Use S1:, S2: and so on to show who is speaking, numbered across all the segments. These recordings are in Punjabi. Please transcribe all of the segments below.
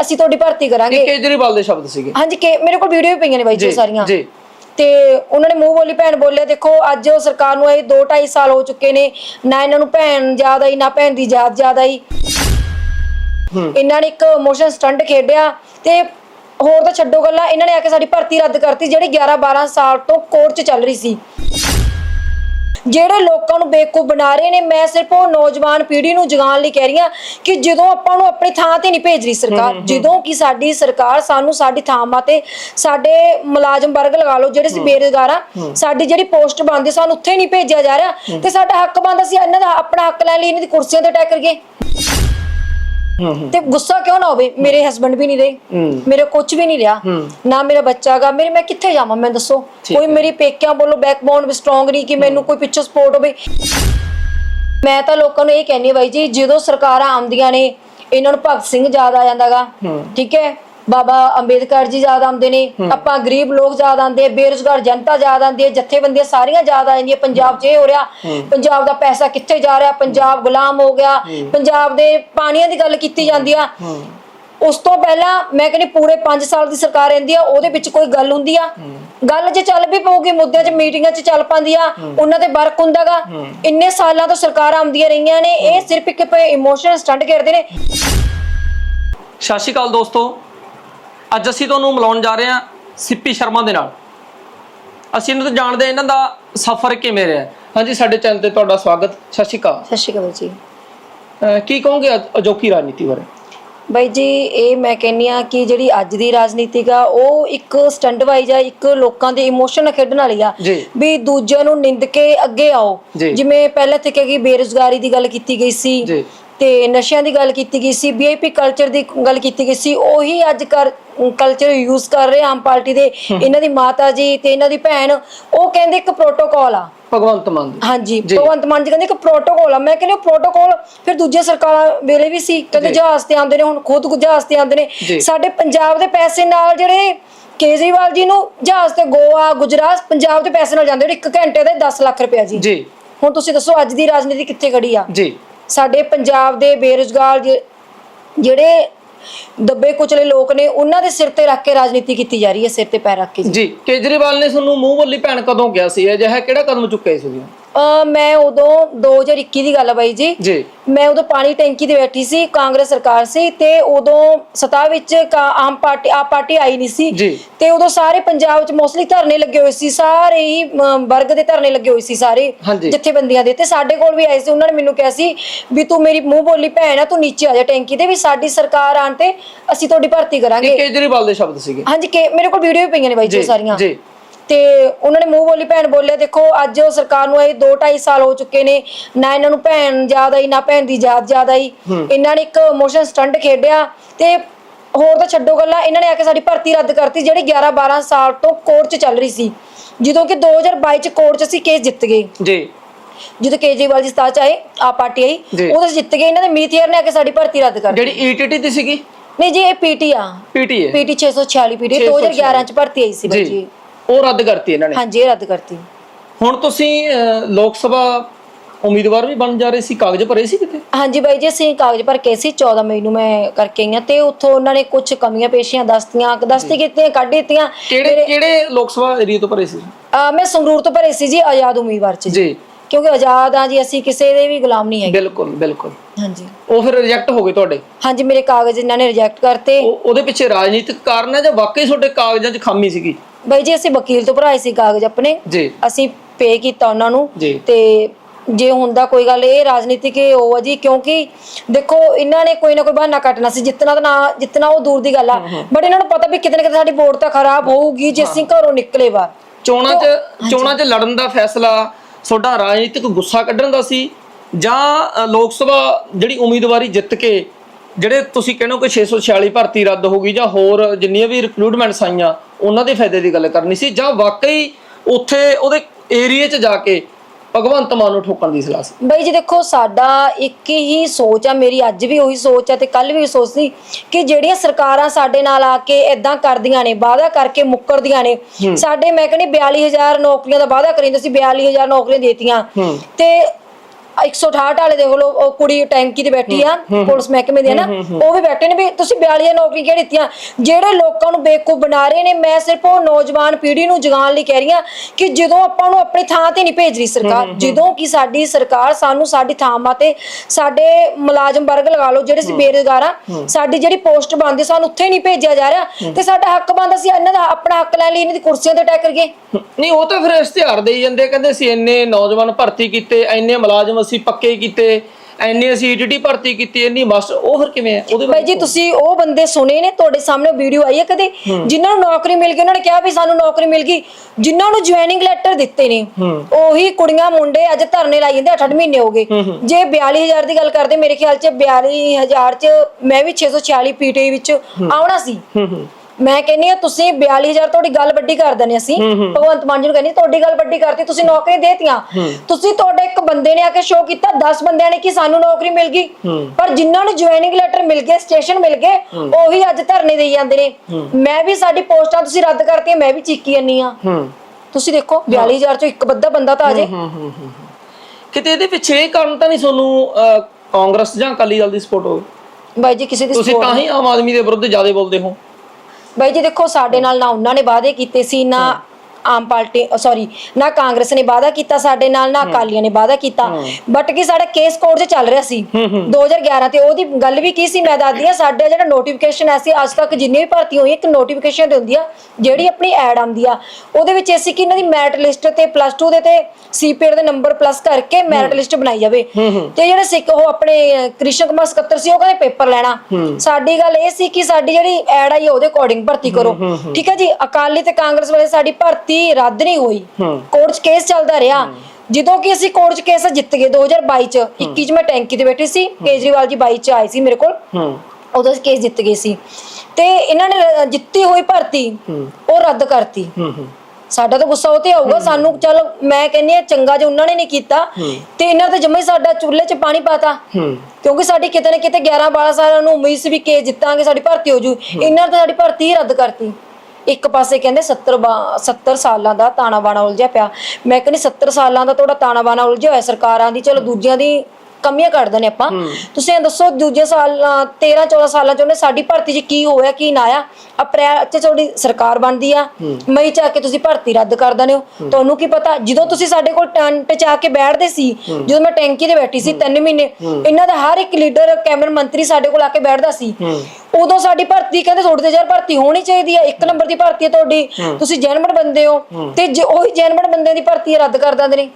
S1: ਅਸੀਂ ਤੁਹਾਡੀ ਭਰਤੀ
S2: ਇਹ
S1: ਕਰਾਂਗੇ
S2: ਕੇਜਰੀਵਾਲ ਦੇ ਸ਼ਬਦ ਸੀਗੇ।
S1: ਹਾਂਜੀ ਕਿ ਮੇਰੇ ਕੋਲ ਵੀਡੀਓ ਵੀ ਪਈਆਂ ਨੇ ਬਾਈ ਜੀ ਸਾਰੀਆਂ।
S2: ਜੀ।
S1: ਤੇ ਉਹਨਾਂ ਨੇ ਮੂੰਹ ਬੋਲੀ ਭੈਣ ਬੋਲੇ ਦੇਖੋ ਅੱਜ ਉਹ ਸਰਕਾਰ ਨੂੰ ਇਹ 2 2.5 ਸਾਲ ਹੋ ਚੁੱਕੇ ਨੇ। ਨਾ ਇਹਨਾਂ ਨੂੰ ਭੈਣ ਯਾਦ ਆਈ ਨਾ ਭੈਣ ਦੀ ਯਾਦ ਯਾਦ ਆਈ। ਇਹਨਾਂ ਨੇ ਇੱਕ ਮੋਸ਼ਨ ਸਟੰਟ ਖੇਡਿਆ ਤੇ ਹੋਰ ਤਾਂ ਛੱਡੋ ਗੱਲਾਂ ਇਹਨਾਂ ਨੇ ਆ ਕੇ ਸਾਡੀ ਭਰਤੀ ਰੱਦ ਕਰਤੀ ਜਿਹੜੀ 11 12 ਸਾਲ ਤੋਂ ਕੋਰਟ 'ਚ ਚੱਲ ਰਹੀ ਸੀ। ਜਿਹੜੇ ਲੋਕਾਂ ਨੂੰ ਬੇਵਕੂਫ ਬਣਾ ਰਹੇ ਨੇ ਮੈਂ ਸਿਰਫ ਉਹ ਨੌਜਵਾਨ ਪੀੜ੍ਹੀ ਨੂੰ ਜਗਾਉਣ ਲਈ ਕਹਿ ਰਹੀ ਹਾਂ ਕਿ ਜਦੋਂ ਆਪਾਂ ਨੂੰ ਆਪਣੀ ਥਾਂ ਤੇ ਨਹੀਂ ਭੇਜ ਰਹੀ ਸਰਕਾਰ ਜਦੋਂ ਕਿ ਸਾਡੀ ਸਰਕਾਰ ਸਾਨੂੰ ਸਾਡੀ ਥਾਂ ਤੇ ਸਾਡੇ ਮੁਲਾਜ਼ਮ ਵਰਗ ਲਗਾ ਲਓ ਜਿਹੜੇ ਸੀ ਬੇਰੁਜ਼ਗਾਰ ਆ ਸਾਡੀ ਜਿਹੜੀ ਪੋਸਟ ਬਣਦੀ ਸਾਨੂੰ ਉੱਥੇ ਨਹੀਂ ਭੇਜਿਆ ਜਾ ਰਿਹਾ। ਤੇ ਸਾਡਾ ਹੱਕ ਬਣਦਾ ਸੀ ਇਹਨਾਂ ਦਾ ਆਪਣਾ ਹੱਕ ਲੈਣ ਲਈ ਇਹਨਾਂ ਦੀ ਕੁਰਸੀਆਂ ਤੇ ਟੈਕ ਕਰੀਏ
S2: ਹੂੰ ਹੂੰ
S1: ਤੇ ਗੁੱਸਾ ਕਿਉਂ ਨਾ ਹੋਵੇ? ਮੇਰੇ ਹਸਬੰਡ ਵੀ ਨਹੀਂ ਰਹੇ। ਮੇਰੇ ਕੁਝ ਵੀ ਨਹੀਂ ਰਿਹਾ। ਨਾ ਮੇਰਾ ਬੱਚਾ ਗਾ। ਮੇਰੇ ਮੈਂ ਕਿੱਥੇ ਜਾਵਾਂ? ਮੈਂ ਦੱਸੋ। ਕੋਈ। ਮੇਰੀ ਪੇਕਿਆਂ ਬੋਲੋ ਬੈਕਬੋਨ ਵੀ ਸਟਰੋਂਗ ਨਹੀਂ ਕਿ ਮੈਨੂੰ ਕੋਈ ਪਿੱਛੋਂ ਸਪੋਰਟ ਹੋਵੇ। ਮੈਂ ਤਾਂ ਲੋਕਾਂ ਨੂੰ ਇਹ ਕਹਿੰਨੀ ਬਾਈ ਜੀ ਜਦੋਂ ਸਰਕਾਰਾਂ ਆਉਂਦੀਆਂ ਨੇ ਇਹਨਾਂ ਨੂੰ ਭਗਤ ਸਿੰਘ ਯਾਦ ਆ ਜਾਂਦਾਗਾ। ਠੀਕ ਹੈ? ਬਾਬਾ ਅੰਬੇਦਕਰ ਜੀ ਯਾਦ ਆਉਂਦੇ ਨੇ ਆਪਾਂ ਗਰੀਬ ਲੋਕ ਯਾਦ ਆਉਂਦੇ ਆ ਬੇਰੁਜ਼ਗਾਰ ਜਨਤਾ ਯਾਦ ਆਉਂਦੀ ਹੈ ਜਥੇਬੰਦੀਆਂ ਸਾਰੀਆਂ ਯਾਦ ਆ ਜਾਂਦੀਆਂ ਪੰਜਾਬ 'ਚ ਇਹ ਹੋ ਰਿਹਾ ਪੰਜਾਬ ਦਾ ਪੈਸਾ ਕਿੱਥੇ ਜਾ ਰਿਹਾ ਪੰਜਾਬ ਗੁਲਾਮ ਹੋ ਗਿਆ ਪੰਜਾਬ ਦੇ ਪਾਣੀਆਂ ਦੀ ਗੱਲ ਕੀਤੀ ਜਾਂਦੀ ਆ। ਉਸ ਤੋਂ ਪਹਿਲਾਂ ਮੈਂ ਕਹਿੰਦੀ ਪੂਰੇ 5 ਸਾਲ ਦੀ ਸਰਕਾਰ ਰਹਿੰਦੀ ਆ ਉਹਦੇ ਵਿੱਚ ਕੋਈ ਗੱਲ ਹੁੰਦੀ ਆ। ਗੱਲ ਜੇ ਚੱਲ ਵੀ ਪਊਗੀ ਮੁੱਦਿਆਂ 'ਚ ਮੀਟਿੰਗਾਂ 'ਚ ਚੱਲ ਪਾਉਂਦੀ ਆ ਉਹਨਾਂ ਤੇ ਵਰਕ ਹੁੰਦਾਗਾ। ਇੰਨੇ ਸਾਲਾਂ ਤੋਂ ਸਰਕਾਰਾਂ ਆਉਂਦੀਆਂ ਰਹੀਆਂ ਨੇ ਇਹ ਸਿਰਫ ਇੱਕ ਇਮੋਸ਼ਨਲ ਸਟੰਟ ਕਰਦੇ ਨੇ।
S2: ਸਤਿ ਸ਼੍ਰੀ ਅਕਾਲ ਦੋਸਤੋ। ਅੱਜ ਅਸੀਂ ਤੁਹਾਨੂੰ ਮਿਲਾਉਣ ਜਾ ਰਹੇ ਹਾਂ ਸਿੱਪੀ ਸ਼ਰਮਾ ਦੇ ਨਾਲ। ਅਸੀਂ ਇਹਨਾਂ ਤੋਂ ਜਾਣਦੇ ਹਾਂ ਇਹਨਾਂ ਦਾ ਸਫ਼ਰ ਕਿਵੇਂ ਰਿਹਾ। ਹਾਂਜੀ ਸਾਡੇ ਚੈਨਲ ਤੇ ਤੁਹਾਡਾ ਸਵਾਗਤ। ਸਤਿ ਸ਼੍ਰੀ ਅਕਾਲ।
S1: ਸਤਿ ਸ਼੍ਰੀ ਅਕਾਲ ਜੀ।
S2: ਅਹ ਕੀ ਕਹੋਗੇ ਅਜ- ਅਜੋਕੀ ਰਾਜਨੀਤੀ ਬਾਰੇ?
S1: ਬਾਈ ਜੀ ਇਹ ਮੈਂ ਕਹਿੰਨੀ ਆ ਕਿ ਜਿਹੜੀ ਅੱਜ ਦੀ ਰਾਜਨੀਤਿਕ ਆ ਉਹ ਇੱਕ ਸਟੰਟ ਵਾਈਜ਼ ਆ ਇੱਕ ਲੋਕਾਂ ਦੇ ਇਮੋਸ਼ਨ ਨਾਲ ਖੇਡਣ ਵਾਲੀ ਆ।
S2: ਜੀ।
S1: ਵੀ ਦੂਜਿਆਂ ਨੂੰ ਨਿੰਦ ਕੇ ਅੱਗੇ ਆਓ।
S2: ਜੀ।
S1: ਜਿਵੇਂ ਪਹਿਲਾਂ ਤੇ ਕਿ ਬੇਰੁਜ਼ਗਾਰੀ ਦੀ ਗੱਲ ਕੀਤੀ ਗਈ ਸੀ।
S2: ਜੀ।
S1: ਤੇ ਨਸ਼ਿਆਂ ਦੀ ਗੱਲ ਕੀਤੀ ਗਈ ਸੀ ਵੀਆਈਪੀ ਕਲਚਰ ਦੀ ਗੱਲ ਕੀਤੀ ਗਈ ਸੀ ਉਹੀ ਅੱਜ ਕਰ ਕਲਚਰ ਯੂਜ਼ ਕਰ ਰਹੇ ਆਮ ਪਾਰਟੀ ਦੇ ਇਹਨਾਂ ਦੀ ਮਾਤਾ ਜੀ ਤੇ ਇਹਨਾਂ ਦੀ ਭੈਣ ਉਹ ਕਹਿੰਦੇ ਇੱਕ ਪ੍ਰੋਟੋਕਾਲ ਆ।
S2: ਭਗਵੰਤ ਮਾਨ ਦੀ।
S1: ਹਾਂਜੀ
S2: ਜੀ।
S1: ਭਗਵੰਤ ਮਾਨ ਜੀ ਕਹਿੰਦੇ ਇੱਕ ਪ੍ਰੋਟੋਕਾਲ ਆ। ਮੈਂ ਕਹਿੰਦੀ ਪ੍ਰੋਟੋਕਾਲ ਫਿਰ ਦੂਜੀਆਂ ਸਰਕਾਰਾਂ ਵੇਲੇ ਵੀ ਸੀ ਕਹਿੰਦੇ
S2: ਜੀ।
S1: ਜਹਾਜ਼ ਤੇ ਆਉਂਦੇ ਨੇ ਹੁਣ ਖੁਦ ਜਹਾਜ਼ ਤੇ ਆਉਂਦੇ ਨੇ।
S2: ਜੀ।
S1: ਸਾਡੇ ਪੰਜਾਬ ਦੇ ਪੈਸੇ ਨਾਲ ਜਿਹੜੇ ਕੇਜਰੀਵਾਲ ਜੀ ਨੂੰ ਜਹਾਜ਼ ਤੇ ਗੋਆ ਗੁਜਰਾਤ ਪੰਜਾਬ ਦੇ ਪੈਸੇ ਨਾਲ ਜਾਂਦੇ ਨੇ 1 ਘੰਟੇ ਦੇ 10 ਲੱਖ ਰੁਪਇਆ ਜੀ।
S2: ਜੀ।
S1: ਹੁਣ ਤੁਸੀਂ ਦੱਸੋ ਅੱਜ ਦੀ ਰਾਜਨੀਤੀ ਕਿੱਥੇ ਖੜੀ ਆ?
S2: ਜੀ।
S1: ਸਾਡੇ ਪੰਜਾਬ ਦੇ ਬੇਰੁਜ਼ਗਾਰ ਜਿਹੜੇ ਦੱਬੇ ਕੁਚਲੇ ਲੋਕ ਨੇ, ਉਹਨਾਂ ਦੇ ਸਿਰ ਤੇ ਰੱਖ ਕੇ ਰਾਜਨੀਤੀ ਕੀਤੀ ਜਾ ਰਹੀ ਹੈ, ਸਿਰ ਤੇ ਪੈਰ ਰੱਖ ਕੇ ਜੀ,
S2: ਕੇਜਰੀਵਾਲ ਨੇ ਤੁਹਾਨੂੰ ਮੂੰਹ ਬੋਲੀ ਭੈਣ ਕਦੋਂ ਕਿਹਾ ਸੀ? ਅਜਿਹਾ ਕਿਹੜਾ ਕਦਮ ਚੁੱਕਿਆ ਸੀ ਤੁਸੀਂ?
S1: ਅਹ ਮੈਂ ਉਦੋਂ 2021 ਦੀ ਗੱਲ ਆ ਬਾਈ ਜੀ।
S2: ਜੀ।
S1: ਮੈਂ ਉਦੋਂ ਪਾਣੀ ਟੈਂਕੀ ਤੇ ਬੈਠੀ ਸੀ ਕਾਂਗਰਸ ਸਰਕਾਰ ਸੀ ਤੇ ਉਦੋਂ ਸਤਾ ਵਿੱਚ ਕਾ- ਆਮ ਪਾਰਟੀ ਆ ਪਾਰਟੀ ਆਈ ਨਹੀਂ ਸੀ। ਤੇ ਉਦੋਂ ਸਾਰੇ ਪੰਜਾਬ 'ਚ ਮੋਸਟਲੀ ਧਰਨੇ ਲੱਗੇ ਹੋਏ ਸੀ ਸਾਰੇ ਹੀ ਅਮ, ਵਰਗ ਦੇ ਧਰਨੇ ਲੱਗੇ ਹੋਏ ਸੀ ਸਾਰੇ
S2: ਹਾਂਜੀ।
S1: ਜਥੇਬੰਦੀਆਂ ਦੇ। ਤੇ ਸਾਡੇ ਕੋਲ ਵੀ ਆਏ ਸੀ ਉਹਨਾਂ ਨੇ ਮੈਨੂੰ ਕਿਹਾ ਸੀ ਵੀ ਤੂੰ ਮੇਰੀ ਮੂੰਹ ਬੋਲੀ ਭੈਣ ਆ ਤੂੰ ਨੀਚੇ ਆ ਜਾ ਟੈਂਕੀ ਤੇ ਵੀ ਸਾਡੀ ਸਰਕਾਰ ਆਣ ਤੇ ਅਸੀਂ ਤੁਹਾਡੀ ਭਰਤੀ
S2: ਇਹ
S1: ਕਰਾਂਗੇ।
S2: ਕੇਜਰੀਵਾਲ ਦੇ ਸ਼ਬਦ ਸੀਗੇ।
S1: ਹਾਂਜੀ ਕਿ ਮੇਰੇ ਕੋਲ ਵੀਡੀਓ ਵੀ ਪਈਆਂ ਨੇ ਬਾਈ ਜੀ
S2: ਜੀ,
S1: ਉਹ ਸਾਰੀਆਂ।
S2: ਜੀ।
S1: ਤੇ ਉਹਨਾਂ ਨੇ ਮੂੰਹ ਬੋਲੀ ਭੈਣ ਬੋਲੇ ਦੇਖੋ ਅੱਜ ਉਹ ਸਰਕਾਰ ਨੂੰ ਇਹ 2 2.5 ਸਾਲ ਹੋ ਚੁੱਕੇ ਨੇ ਨਾ ਇਹਨਾਂ ਨੂੰ ਭੈਣ ਯਾਦ ਆਈ ਨਾ ਭੈਣ ਦੀ ਯਾਦ ਯਾਦ ਆਈ। ਇਹਨਾਂ ਨੇ ਇੱਕ ਮੋਸ਼ਨ ਸਟੰਟ ਖੇਡਿਆ ਤੇ ਹੋਰ ਤਾਂ ਛੱਡੋ ਗੱਲਾਂ ਇਹਨਾਂ ਨੇ ਆ ਕੇ ਸਾਡੀ ਭਰਤੀ ਰੱਦ ਕਰਤੀ ਜਿਹੜੀ 11 12 ਸਾਲ ਤੋਂ ਕੋਰਟ 'ਚ ਚੱਲ ਰਹੀ ਸੀ। ਜਦੋਂ ਕਿ 2022 ਚ ਕੋਰਟ 'ਚ ਅਸੀਂ ਕੇਸ ਜਿੱਤ ਗਏ।
S2: ਜੀ।
S1: ਜਦੋਂ ਕੇਜਰੀਵਾਲ ਜੀ ਸਤਾਚ ਆਏ ਆ ਪਾਰਟੀ ਆਈ। ਉਹਦੇ 'ਚ ਜਿੱਤ ਗਏ ਇਹਨਾਂ ਦੇ ਮੀਥੀਅਰ ਨੇ ਆ ਕੇ ਸਾਡੀ ਭਰਤੀ ਰੱਦ ਕਰਤੀ।
S2: ਜਿਹੜੀ ਈਟੀਟੀ ਦੀ ਸੀਗੀ?
S1: ਨਹੀਂ ਜੀ ਇਹ ਪੀਟੀ ਆ।
S2: ਪੀਟੀ ਹੈ
S1: ਪੀਟੀ 646 ਪੀਟੀ 2011 ਚ ਭਰਤੀ ਆਈ ਸੀ
S2: ਜੀ। ਉਹ ਰੱਦ ਕਰਤੀ ਇਹਨਾਂ ਨੇ।
S1: ਹਾਂਜੀ ਇਹ ਰੱਦ ਕਰਤੀ।
S2: ਹੁਣ ਤੁਸੀਂ ਅਹ, ਲੋਕ ਸਭਾ ਉਮੀਦਵਾਰ ਵੀ ਬਣ ਜਾ ਰਹੇ ਸੀ ਕਾਗਜ਼ ਭਰੇ ਸੀ ਕਿਤੇ?
S1: ਹਾਂਜੀ ਬਾਈ ਜੀ ਅਸੀਂ ਕਾਗਜ਼ ਭਰ ਕੇ ਸੀ 14 ਮਈ ਨੂੰ ਮੈਂ ਕਰਕੇ ਆਈ ਹਾਂ ਤੇ ਉੱਥੋਂ ਉਹਨਾਂ ਨੇ ਕੁਝ ਕਮੀਆਂ ਪੇਸ਼ੀਆਂ ਦੱਸਤੀਆਂ ਦਸਤੀ ਕੀਤੀਆਂ ਕੱਢ ਦਿੱਤੀਆਂ।
S2: ਕਿਹੜੇ ਕਿਹੜੇ ਲੋਕ ਸਭਾ ਏਰੀਆ ਤੋਂ ਭਰੇ ਸੀ?
S1: ਅਹ ਮੈਂ ਸੰਗਰੂਰ ਤੋਂ ਭਰੇ ਸੀ ਜੀ ਆਜ਼ਾਦ ਉਮੀਦਵਾਰ ਚ ਜੀ।
S2: ਜੀ।
S1: ਕਿਉਂਕਿ ਆਜ਼ਾਦ ਆ ਜੀ ਅਸੀਂ ਕਿਸੇ ਦੇ ਵੀ ਗੁਲਾਮ ਨਹੀਂ ਹੈਗੇ।
S2: ਬਿਲਕੁਲ ਬਿਲਕੁਲ।
S1: ਹਾਂਜੀ।
S2: ਉਹ ਫਿਰ ਰਿਜੈਕਟ ਹੋ ਗਏ ਤੁਹਾਡੇ?
S1: ਹਾਂਜੀ ਮੇਰੇ ਕਾਗਜ਼ ਇਹਨਾਂ ਨੇ ਰਿਜੈਕਟ ਕਰਤੇ।
S2: ਉਹ ਉਹਦੇ ਪਿੱਛੇ ਰਾਜਨੀਤਿਕ ਕਾਰਨ ਹੈ ਜਾਂ ਵਾਕਈ ਤੁਹਾਡੇ ਕਾਗਜ਼ਾਂ 'ਚ ਖਾਮੀ ਸੀਗੀ?
S1: ਬਾਈ ਜੀ ਅਸੀਂ ਵਕੀਲ ਤੋਂ ਭਰਾਏ ਸੀ ਕਾਗਜ਼ ਆਪਣੇ।
S2: ਜੀ।
S1: ਅਸੀਂ ਪੇ ਕੀਤਾ ਉਹਨਾਂ ਨੂੰ।
S2: ਜੀ।
S1: ਤੇ ਜੇ ਹੁੰਦਾ ਕੋਈ ਗੱਲ ਇਹ ਰਾਜਨੀਤਿਕ ਇਹ ਉਹ ਆ ਜੀ ਕਿਉਂਕਿ ਦੇਖੋ ਇਹਨਾਂ ਨੇ ਕੋਈ ਨਾ ਕੋਈ ਬਹਾਨਾ ਕੱਟਣਾ ਸੀ ਜਿੱਤਣਾ ਤਾਂ ਨਾ ਜਿੱਤਣਾ ਉਹ ਦੂਰ ਦੀ ਗੱਲ ਆ। ਬਟ ਇਹਨਾਂ ਨੂੰ ਪਤਾ ਵੀ ਕਿਤੇ ਨਾ ਕਿਤੇ ਸਾਡੀ ਵੋਟ ਤਾਂ ਖਰਾਬ ਹੋਊਗੀ ਜੇ ਅਸੀਂ ਘਰੋਂ ਨਿਕਲੇ ਬਾਹਰ
S2: ਚੋਣਾਂ 'ਚ ਚੋਣਾਂ 'ਚ ਲੜਨ ਦਾ ਫੈਸਲਾ ਤੁਹਾਡਾ ਰਾਜਨੀਤਿਕ ਗੁੱਸਾ ਕੱਢਣ ਦਾ ਸੀ ਜਾਂ ਅ, ਲੋਕ ਸਭਾ ਜਿਹੜੀ ਉਮੀਦਵਾਰੀ ਜਿੱਤ ਕੇ ਜਿਹੜੇ ਤੁਸੀਂ ਕਹਿੰਦੇ ਹੋ ਕਿ 646 ਭਰਤੀ ਰੱਦ ਹੋ ਗਈ ਜਾਂ ਹੋਰ ਜਿੰਨੀਆਂ ਵੀ ਰਿਕਰੂਟਮੈਂਟਸ ਆਈਆਂ ਉਹਨਾਂ ਦੇ ਫਾਇਦੇ ਦੀ ਗੱਲ ਕਰਨੀ ਸੀ ਜਾਂ ਵਾਕਈ ਉੱਥੇ ਉਹਦੇ ਏਰੀਏ 'ਚ ਜਾ ਕੇ ਭਗਵੰਤ ਮਾਨ ਨੂੰ ਠੋਕਣ ਦੀ ਸਲਾਹ ਸੀ?
S1: ਬਈ ਜੀ ਦੇਖੋ ਸਾਡਾ ਇੱਕ ਹੀ ਸੋਚ ਆ ਮੇਰੀ ਅੱਜ ਵੀ ਉਹੀ ਸੋਚ ਆ ਤੇ ਕੱਲ ਵੀ ਸੋਚ ਸੀ ਕਿ ਜਿਹੜੀਆਂ ਸਰਕਾਰਾਂ ਸਾਡੇ ਨਾਲ ਆ ਕੇ ਇਦਾਂ ਕਰਦੀਆਂ ਨੇ ਵਾਅਦਾ ਕਰਕੇ ਮੁੱਕਰਦੀਆਂ ਨੇ ਸਾਡੇ ਮੈਂ ਕਹਿੰਦੀ 42000 ਨੌਕਰੀਆਂ ਦਾ ਵਾਅਦਾ ਕਰਿੰਦੇ ਸੀ 42000 ਨੌਕਰੀਆਂ ਦੇਤੀਆਂ। ਤੇ 168 ਵਾਲੇ ਦੇਖ ਲਓ ਉਹ ਕੁੜੀ ਟੈਂਕੀ ਤੇ ਬੈਠੀ ਆ ਪੁਲਿਸ ਮਹਿਕਮੇ ਦੀ ਆ ਨਾ? ਉਹ ਵੀ ਬੈਠੇ ਨੇ ਵੀ ਤੁਸੀਂ 42 ਨੌਕਰੀ ਕਿਹੜੀ ਦਿੱਤੀਆਂ? ਜਿਹੜੇ ਲੋਕਾਂ ਨੂੰ ਬੇਵਕੂਫ ਬਣਾ ਰਹੇ ਨੇ ਮੈਂ ਸਿਰਫ ਉਹ ਨੌਜਵਾਨ ਪੀੜ੍ਹੀ ਨੂੰ ਜਗਾਉਣ ਲਈ ਕਹਿ ਰਹੀ ਹਾਂ ਕਿ ਜਦੋਂ ਆਪਾਂ ਨੂੰ ਆਪਣੀ ਥਾਂ ਤੇ ਨਹੀਂ ਭੇਜ ਰਹੀ ਸਰਕਾਰ ਜਦੋਂ ਕਿ ਸਾਡੀ ਸਰਕਾਰ ਸਾਨੂੰ ਸਾਡੀ ਥਾਂ ਤੇ ਸਾਡੇ ਮੁਲਾਜ਼ਮ ਵਰਗ ਲਗਾ ਲਓ ਜਿਹੜੇ ਸੀ ਬੇਰੁਜ਼ਗਾਰ ਆ ਸਾਡੀ ਜਿਹੜੀ ਪੋਸਟ ਬਣਦੀ ਸਾਨੂੰ ਉੱਥੇ ਨਹੀਂ ਭੇਜਿਆ ਜਾ ਰਿਹਾ ਤੇ ਸਾਡਾ ਹੱਕ ਬਣਦਾ ਸੀ ਇਹਨਾਂ ਦਾ ਆਪਣਾ ਹੱਕ ਲੈਣ ਲਈ ਇਹਨਾਂ ਦੀ ਕੁਰਸੀਆਂ ਤੇ ਅਟੈਕ ਕਰੀਏ
S2: ਨਹੀਂ ਉਹ ਤਾਂ ਫਿਰ ਇਸ਼ਤਿਹਾਰ ਦੇਈ ਜਾਂਦੇ ਆ, ਕਹਿੰਦੇ ਸੀ ਇੰਨੇ ਨੌਜਵਾਨ ਭਰਤੀ ਕੀਤੇ ਇੰਨੇ ਮੁਲਾਜ਼ਮ ਅਸੀਂ ਪੱਕੇ ਕੀਤੇ ਇੰਨੇ ਅਸੀਂ ਈਟੀਟੀ ਭਰਤੀ ਕੀਤੀ ਇੰਨੀ ਮਾਸਟਰ ਉਹ ਫਿਰ ਕਿਵੇਂ ਹੈ? ਉਹਦੇ
S1: ਭਾਈ ਜੀ ਤੁਸੀਂ ਉਹ ਬੰਦੇ ਸੁਣੇ ਨੇ ਤੁਹਾਡੇ ਸਾਹਮਣੇ ਵੀਡੀਓ ਆਈ ਹੈ ਕਦੇ? ਜਿਨ੍ਹਾਂ ਨੂੰ ਨੌਕਰੀ ਮਿਲ ਗਈ ਉਹਨਾਂ ਨੇ ਕਿਹਾ ਵੀ ਸਾਨੂੰ ਨੌਕਰੀ ਮਿਲ ਗਈ। ਜਿਨ੍ਹਾਂ ਨੂੰ ਜੁਆਇਨਿੰਗ ਲੈਟਰ ਦਿੱਤੇ ਨੇ ਉਹੀ ਕੁੜੀਆਂ ਮੁੰਡੇ ਅੱਜ ਧਰਨੇ ਲਾਈ ਜਾਂਦੇ 8 ਮਹੀਨੇ ਹੋ ਗਏ। ਜੇ 42000 ਦੀ ਗੱਲ ਕਰਦੇ ਮੇਰੇ ਖਿਆਲ ਚ 42000 ਚ ਮੈਂ ਵੀ 646 ਪੀਟੀ ਵਿੱਚ ਆਉਣਾ ਸੀ। ਮੈਂ ਕਹਿੰਨੀ ਆ ਤੁਸੀਂ 42000 ਤੁਹਾਡੀ ਗੱਲ ਵੱਡੀ ਕਰ ਦਨੇ ਅਸੀਂ। ਭਗਵੰਤ ਮਾਨ ਜੀ ਨੂੰ ਕਹਿੰਨੀ ਤੁਹਾਡੀ ਗੱਲ ਵੱਡੀ ਕਰਤੀ ਤੁਸੀਂ ਨੌਕਰੀ ਦੇਤੀਆਂ। ਤੁਸੀਂ ਤੁਹਾਡੇ ਇੱਕ ਬੰਦੇ ਨੇ ਆ ਕੇ ਸ਼ੋਅ ਕੀਤਾ 10 ਬੰਦਿਆਂ ਨੇ ਕਿ ਸਾਨੂੰ ਨੌਕਰੀ ਮਿਲ ਗਈ। ਪਰ ਜਿਨ੍ਹਾਂ ਨੂੰ ਜੁਆਇਨਿੰਗ ਲੈਟਰ ਮਿਲ ਗਏ ਸਟੇਸ਼ਨ ਮਿਲ ਗਏ ਉਹੀ ਅੱਜ ਧਰਨੇ ਦੇਈ ਜਾਂਦੇ ਨੇ। ਮੈਂ ਵੀ ਸਾਡੀ ਪੋਸਟਾਂ ਤੁਸੀਂ ਰੱਦ ਕਰਤੀਆਂ ਮੈਂ ਵੀ ਚੀਕੀ ਜੰਨੀ ਆ
S2: ਹੂੰ।
S1: ਤੁਸੀਂ ਦੇਖੋ 42000 ਚੋਂ ਇੱਕ ਬੱਦਾ ਬੰਦਾ ਤਾਂ ਆ ਜੇ।
S2: ਹੂੰ ਹੂੰ ਹੂੰ ਕਿਤੇ ਇਹਦੇ ਪਿੱਛੇ ਇਹ ਕਾਰਨ ਤਾਂ ਨਹੀਂ ਤੁਹਾਨੂੰ ਕਾਂਗਰਸ ਜਾਂ ਅਕਾਲੀ ਦਲ ਦੀ ਸਪੋਰਟ ਹੋਵੇ
S1: ਬਾਈ ਜੀ ਕਿਸੇ ਦੀ
S2: ਤੁਸੀਂ ਤਾਂ ਹੀ ਆਮ ਆਦਮੀ ਦੇ ਵਿਰੁੱਧ ਜ਼ਿਆਦਾ ਬੋਲਦੇ ਹੋ।
S1: ਬਾਈ ਜੀ ਦੇਖੋ ਸਾਡੇ ਨਾਲ ਨਾ ਉਹਨਾਂ ਨੇ ਵਾਅਦੇ ਕੀਤੇ ਸੀ ਨਾ ਆਮ ਪਾਰਟੀ ਸੌਰੀ ਨਾ ਕਾਂਗਰਸ ਨੇ ਵਾਅਦਾ ਕੀਤਾ ਸਾਡੇ ਨਾਲ ਨਾ ਅਕਾਲੀਆਂ ਨੇ ਵਾਅਦਾ ਕੀਤਾ। ਬਟ ਕਿ ਸਾਡਾ ਕੇਸ ਕੋਰਟ 'ਚ ਚੱਲ ਰਿਹਾ ਸੀ 2011 ਤੇ ਉਹਦੀ ਗੱਲ ਵੀ ਕੀ ਸੀ? ਮੈਂ ਦੱਸਦੀ ਆ ਸਾਡਾ ਜਿਹੜਾ ਨੋਟੀਫਿਕੇਸ਼ਨ ਐਸੀ ਅੱਜ ਤੱਕ ਜਿੰਨੀ ਵੀ ਭਰਤੀ ਹੋਈ ਇੱਕ ਨੋਟੀਫਿਕੇਸ਼ਨ ਤੇ ਹੁੰਦੀ ਆ ਜਿਹੜੀ ਆਪਣੀ ਐਡ ਆਉਂਦੀ ਆ। ਉਹਦੇ ਵਿੱਚ ਐਸੀ ਕਿ ਇਹਨਾਂ ਦੀ ਮੈਰਿਟ ਲਿਸਟ ਤੇ ਪਲੱਸ 2 ਦੇ ਤੇ ਸੀਪੀਆਰ ਦੇ ਨੰਬਰ ਪਲੱਸ ਕਰਕੇ ਮੈਰਿਟ ਲਿਸਟ ਬਣਾਈ ਜਾਵੇ। ਤੇ ਜਿਹੜੇ ਸਿੱਖ ਉਹ ਆਪਣੇ ਕ੍ਰਿਸ਼ਨ ਕੁਮਾਰ ਸਕੱਤਰ ਸੀ ਉਹ ਕਹਿੰਦੇ ਪੇਪਰ ਲੈਣਾ। ਸਾਡੀ ਗੱਲ ਇਹ ਸੀ ਕਿ ਸਾਡੀ ਜਿਹੜੀ ਐਡ ਆਈ ਉਹਦੇ ਅਕੋਰਡਿੰਗ ਭਰਤੀ ਕਰੋ। ਠੀਕ ਹੈ ਜੀ? ਅਕਾਲੀ ਤੇ ਕਾਂਗਰਸ ਵਾਲੇ ਸਾਡੀ ਭਰਤੀ ਰੱਦ ਨਹੀਂ ਹੋਈ। ਕੋਰਟ 'ਚ ਕੇਸ ਚੱਲਦਾ ਰਿਹਾ। ਜਦੋਂ ਕਿ ਅਸੀਂ ਕੋਰਟ 'ਚ ਕੇਸ ਜਿੱਤ ਗਏ 2022 ਚ 21 ਚ ਮੈਂ ਟੈਂਕੀ ਤੇ ਬੈਠੀ ਸੀ ਕੇਜਰੀਵਾਲ ਜੀ 22 ਚ ਆਏ ਸੀ ਮੇਰੇ ਕੋਲ। ਉਦੋਂ ਕੇਸ ਜਿੱਤ ਗਏ ਸੀ। ਤੇ ਇਹਨਾਂ ਨੇ ਜਿੱਤੀ ਹੋਈ ਭਰਤੀ ਉਹ ਰੱਦ ਕਰਤੀ। ਸਾਡਾ ਤਾਂ ਗੁੱਸਾ ਉਹ ਤੇ ਆਊਗਾ ਸਾਨੂੰ ਚਲ ਮੈਂ ਕਹਿੰਨੀ ਆ ਚੰਗਾ ਜੇ ਉਹਨਾਂ ਨੇ ਨਹੀਂ ਕੀਤਾ ਤੇ ਇਹਨਾਂ ਤੇ ਜਮਾ ਹੀ ਸਾਡਾ ਚੁੱਲ੍ਹੇ 'ਚ ਪਾਣੀ ਪਾਤਾ ਕਿਉਂਕਿ ਸਾਡੀ ਕਿਤੇ ਨਾ ਕਿਤੇ 11 12 ਸਾਲਾਂ ਨੂੰ ਉਮੀਦ ਸੀ ਵੀ ਕੇਸ ਜਿੱਤਾਂਗੇ ਸਾਡੀ ਭਰਤੀ ਹੋ ਜੂ। ਇਹਨਾਂ ਨੇ ਤਾਂ ਸਾਡੀ ਭਰਤੀ ਹੀ ਰੱਦ ਕਰਤੀ। ਇੱਕ ਪਾਸੇ ਕਹਿੰਦੇ 70 ਬਾ- 70 ਸਾਲਾਂ ਦਾ ਤਾਣਾ ਬਾਣਾ ਉਲਝਿਆ ਪਿਆ। ਮੈਂ ਕਹਿੰਦੀ 70 ਸਾਲਾਂ ਦਾ ਤੁਹਾਡਾ ਤਾਣਾ ਬਾਣਾ ਉਲਝਿਆ ਹੋਇਆ ਸਰਕਾਰਾਂ ਦੀ ਚਲੋ ਦੂਜਿਆਂ ਦੀ ਕਮੀਆਂ ਕੱਢਦੇ ਨੇ ਆਪਾਂ। ਤੁਸੀਂ ਇਹ ਦੱਸੋ ਦੂਜੇ ਸਾਲ 13 14 ਸਾਲਾਂ ਚ ਉਹਨੇ ਸਾਡੀ ਭਰਤੀ 'ਚ ਕੀ ਹੋਇਆ ਕੀ ਨਾ ਆਇਆ? ਅਪ੍ਰੈਲ ਚ ਤੁਹਾਡੀ ਸਰਕਾਰ ਬਣਦੀ ਆ। ਮਈ ਚ ਆ ਕੇ ਤੁਸੀਂ ਭਰਤੀ ਰੱਦ ਕਰ ਦਿੰਦੇ ਹੋ। ਤੁਹਾਨੂੰ ਕੀ ਪਤਾ? ਜਦੋਂ ਤੁਸੀਂ ਸਾਡੇ ਕੋਲ ਟੈਂਟ ਚ ਆ ਕੇ ਬੈਠਦੇ ਸੀ ਜਦੋਂ ਮੈਂ ਟੈਂਕੀ ਤੇ ਬੈਠੀ ਸੀ 3 ਮਹੀਨੇ ਇਹਨਾਂ ਦਾ ਹਰ ਇੱਕ ਲੀਡਰ ਕੈਬਨਿਟ ਮੰਤਰੀ ਸਾਡੇ ਕੋਲ ਆ ਕੇ ਬੈਠਦਾ ਸੀ। ਉਦੋਂ ਸਾਡੀ ਭਰਤੀ ਕਹਿੰਦੇ ਤੁਹਾਡੇ ਤੇ ਯਾਰ ਭਰਤੀ ਹੋਣੀ ਚਾਹੀਦੀ ਹੈ ਇੱਕ ਨੰਬਰ ਦੀ ਭਰਤੀ ਹੈ ਤੁਹਾਡੀ। ਤੁਸੀਂ ਜਨਮੜ ਬੰਦੇ ਹੋ ਤੇ ਜੇ ਉਹੀ ਜਨਮੜ ਬੰਦੇ ਦੀ ਭਰਤੀ ਰੱਦ ਕਰ ਦਿੰਦੇ ਨੇ।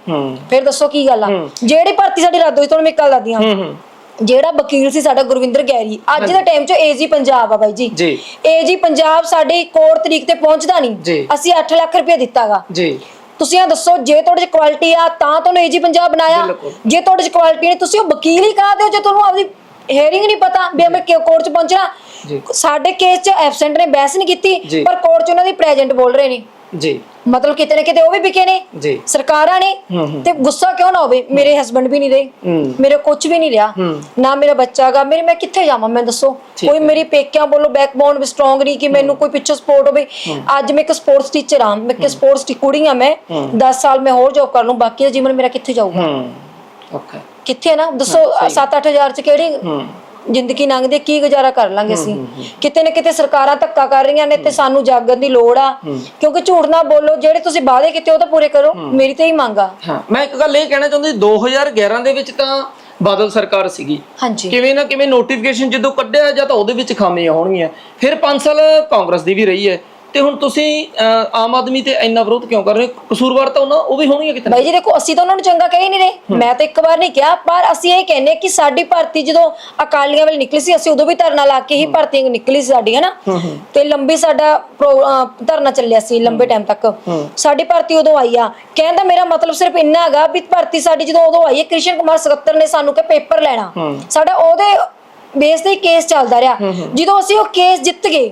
S1: ਫਿਰ ਦੱਸੋ ਕੀ ਗੱਲ ਆ? ਜਿਹੜੀ ਭਰਤੀ ਸਾਡੀ ਰੱਦ ਹੋਈ ਤੁਹਾਨੂੰ ਮੈਂ ਇੱਕ ਗੱਲ ਦੱਸਦੀ ਹਾਂ। ਜਿਹੜਾ ਵਕੀਲ ਸੀ ਸਾਡਾ ਗੁਰਵਿੰਦਰ ਗੈਰੀ ਅੱਜ ਦੇ ਟਾਈਮ 'ਚ ਏਜੀ ਪੰਜਾਬ ਆ ਬਾਈ ਜੀ।
S2: ਜੀ।
S1: ਏਜੀ ਪੰਜਾਬ ਸਾਡੀ ਕੋਰਟ ਤਰੀਕ ਤੇ ਪਹੁੰਚਦਾ। ਨਹੀਂ। ਅਸੀਂ 8 ਲੱਖ ਰੁਪਏ ਦਿੱਤਾਗਾ।
S2: ਜੀ।
S1: ਤੁਸੀਂ ਇਹ ਦੱਸੋ ਜੇ ਤੁਹਾਡੇ 'ਚ ਕੁਆਲਿਟੀ ਆ ਤਾਂ ਤੁਹਾਨੂੰ ਏਜੀ ਪੰਜਾਬ ਬਣਾਇਆ। ਜੇ ਤੁਹਾਡੇ 'ਚ ਕੁਆਲਿਟੀ ਨਹੀਂ ਤੁਸੀਂ ਉਹ ਵਕੀਲ ਹੀ ਕਹਾ ਦਿਓ ਜੇ ਤੁਹਾਨੂੰ ਆਪਦੀ ਹੀਅਰਿੰਗ ਨਹੀਂ ਪਤਾ ਵੀ ਮੈਂ ਕੋਰਟ 'ਚ ਪਹੁੰਚਣਾ।
S2: ਜੀ।
S1: ਸਾਡੇ ਕੇਸ 'ਚ ਐਬਸੈਂਟ ਨੇ ਬਹਿਸ ਨਹੀਂ
S2: ਜੀ।
S1: ਕੀਤੀ ਪਰ ਕੋਰਟ 'ਚ ਉਹਨਾਂ ਦੀ ਪ੍ਰੈਜ਼ੈਂਟ ਬੋਲ ਰਹੇ ਨੇ।
S2: ਜੀ।
S1: ਮਤਲਬ ਕਿਤੇ ਨਾ ਕਿਤੇ ਉਹ ਵੀ ਵਿਕੇ ਨੇ
S2: ਜੀ।
S1: ਸਰਕਾਰਾਂ ਨੇ
S2: ਹੂੰ, ਹੂੰ।
S1: ਤੇ ਗੁੱਸਾ ਕਿਉਂ ਨਾ ਹੋਵੇ? ਮੇਰੇ ਹਸਬੰਡ ਵੀ ਨਹੀਂ ਰਹੇ
S2: ਹੂੰ।
S1: ਮੇਰੇ ਕੁਝ ਵੀ ਨਹੀਂ ਰਿਹਾ।
S2: ਹੂੰ।
S1: ਨਾ ਮੇਰਾ ਬੱਚਾ ਗਾ ਮੇਰੇ ਮੈਂ ਕਿੱਥੇ ਜਾਵਾਂ ਮੈਂ ਦੱਸੋ?
S2: ਠੀਕ
S1: ਕੋਈ ਮੇਰੀ ਪੇਕਿਆਂ ਬੋਲੋ ਬੈਕਬੋਨ ਵੀ ਸਟਰੋਂਗ ਨਹੀਂ ਕਿ ਮੈਨੂੰ ਕੋਈ ਪਿੱਛੇ ਸਪੋਰਟ ਹੋਵੇ। ਅੱਜ ਮੈਂ ਇੱਕ ਸਪੋਰਟਸ ਟੀਚਰ ਹਾਂ ਮੈਂ ਕਿ ਸਪੋਰਟਸ ਕੁੜੀ ਹਾਂ ਮੈਂ। 10 ਸਾਲ ਮੈਂ ਹੋਰ ਜੋਬ ਕਰ ਲੂੰ ਬਾਕੀ ਦਾ ਜੀਵਨ ਮੇਰਾ ਕਿੱਥੇ ਜਾਊਗਾ?
S2: ਹੂੰ। ਓਕੇ।
S1: ਕਿੱਥੇ ਹੈ ਨਾ? ਦੱਸੋ 7-8000 ਚ ਕਿਹੜੀ
S2: ਹੂੰ।
S1: ਜ਼ਿੰਦਗੀ ਲੰਘਦੀ ਕੀ ਗੁਜ਼ਾਰਾ ਕਰ ਲਾਂਗੇ ਅਸੀਂ? ਕਿਤੇ ਨਾ ਕਿਤੇ ਸਰਕਾਰਾਂ ਧੱਕਾ ਕਰ ਰਹੀਆਂ ਨੇ ਤੇ ਸਾਨੂੰ ਜਾਗਣ ਦੀ ਲੋੜ ਆ। ਕਿਉਂਕਿ ਝੂਠ ਨਾ ਬੋਲੋ ਜਿਹੜੇ ਤੁਸੀਂ ਵਾਅਦੇ ਕੀਤੇ ਉਹ ਤਾਂ ਪੂਰੇ ਕਰੋ ਮੇਰੀ ਤੇ ਹੀ ਮੰਗ ਆ।
S2: ਹਾਂ ਮੈਂ ਇੱਕ ਗੱਲ ਇਹ ਕਹਿਣਾ ਚਾਹੁੰਦੀ 2011 ਦੇ ਵਿੱਚ ਤਾਂ ਬਾਦਲ ਸਰਕਾਰ ਸੀਗੀ।
S1: ਹਾਂਜੀ।
S2: ਕਿਵੇਂ ਨਾ ਕਿਵੇਂ ਨੋਟੀਫਿਕੇਸ਼ਨ ਜਦੋਂ ਕੱਢਿਆ ਜਾਂ ਤਾਂ ਉਹਦੇ ਵਿੱਚ ਖਾਮੀਆਂ ਹੋਣਗੀਆਂ। ਫਿਰ 5 ਸਾਲ ਕਾਂਗਰਸ ਦੀ ਵੀ ਰਹੀ ਹੈ। ਤੇ ਹੁਣ ਤੁਸੀਂ ਅਹ, ਆਮ ਆਦਮੀ ਤੇ ਇੰਨਾ ਵਿਰੋਧ ਕਿਉਂ ਕਰ ਰਹੇ ਹੋ? ਕਸੂਰਵਾਰ ਤਾਂ ਉਹਨਾਂ ਉਹ ਵੀ ਹੋਣਗੇ ਕਿਤੇ ਨਾ
S1: ਬਾਈ ਜੀ ਦੇਖੋ ਅਸੀਂ ਤਾਂ ਉਹਨਾਂ ਨੂੰ ਚੰਗਾ ਕਹਿ ਹੀ ਨਹੀਂ ਰਹੇ। ਮੈਂ ਤਾਂ ਇੱਕ ਵਾਰ ਨਹੀਂ ਕਿਹਾ ਪਰ ਅਸੀਂ ਇਹ ਕਹਿੰਨੇ ਕਿ ਸਾਡੀ ਭਰਤੀ ਜਦੋਂ ਅਕਾਲੀਆਂ ਵੇਲੇ ਨਿਕਲੀ ਸੀ ਅਸੀਂ ਉਦੋਂ ਵੀ ਧਰਨਾ ਲਾ ਕੇ ਹੀ ਭਰਤੀ ਨਿਕਲੀ ਸੀ ਸਾਡੀ ਹਨਾ? ਤੇ ਲੰਬੀ ਸਾਡਾ ਪ੍ਰੋ- ਅਹ ਧਰਨਾ ਚੱਲਿਆ ਸੀ ਲੰਬੇ ਟਾਈਮ ਤੱਕ। ਸਾਡੀ ਭਰਤੀ ਉਦੋਂ ਆਈ ਆ। ਕਹਿੰਦਾ ਮੇਰਾ ਮਤਲਬ ਸਿਰਫ ਇੰਨਾ ਹੈਗਾ ਵੀ ਭਰਤੀ ਸਾਡੀ ਜਦੋਂ ਉਦੋਂ ਆਈ ਹੈ ਕ੍ਰਿਸ਼ਨ ਕੁਮਾਰ ਸਕੱਤਰ ਨੇ ਸਾਨੂੰ ਕਿ ਪੇਪਰ ਲੈਣਾ। ਸਾਡਾ ਉਹਦੇ ਬੇਸ ਤੇ ਹੀ ਕੇਸ ਚੱਲਦਾ ਰਿਹਾ। ਜਦੋਂ ਅਸੀਂ ਉਹ ਕੇਸ ਜਿੱਤ ਗਏ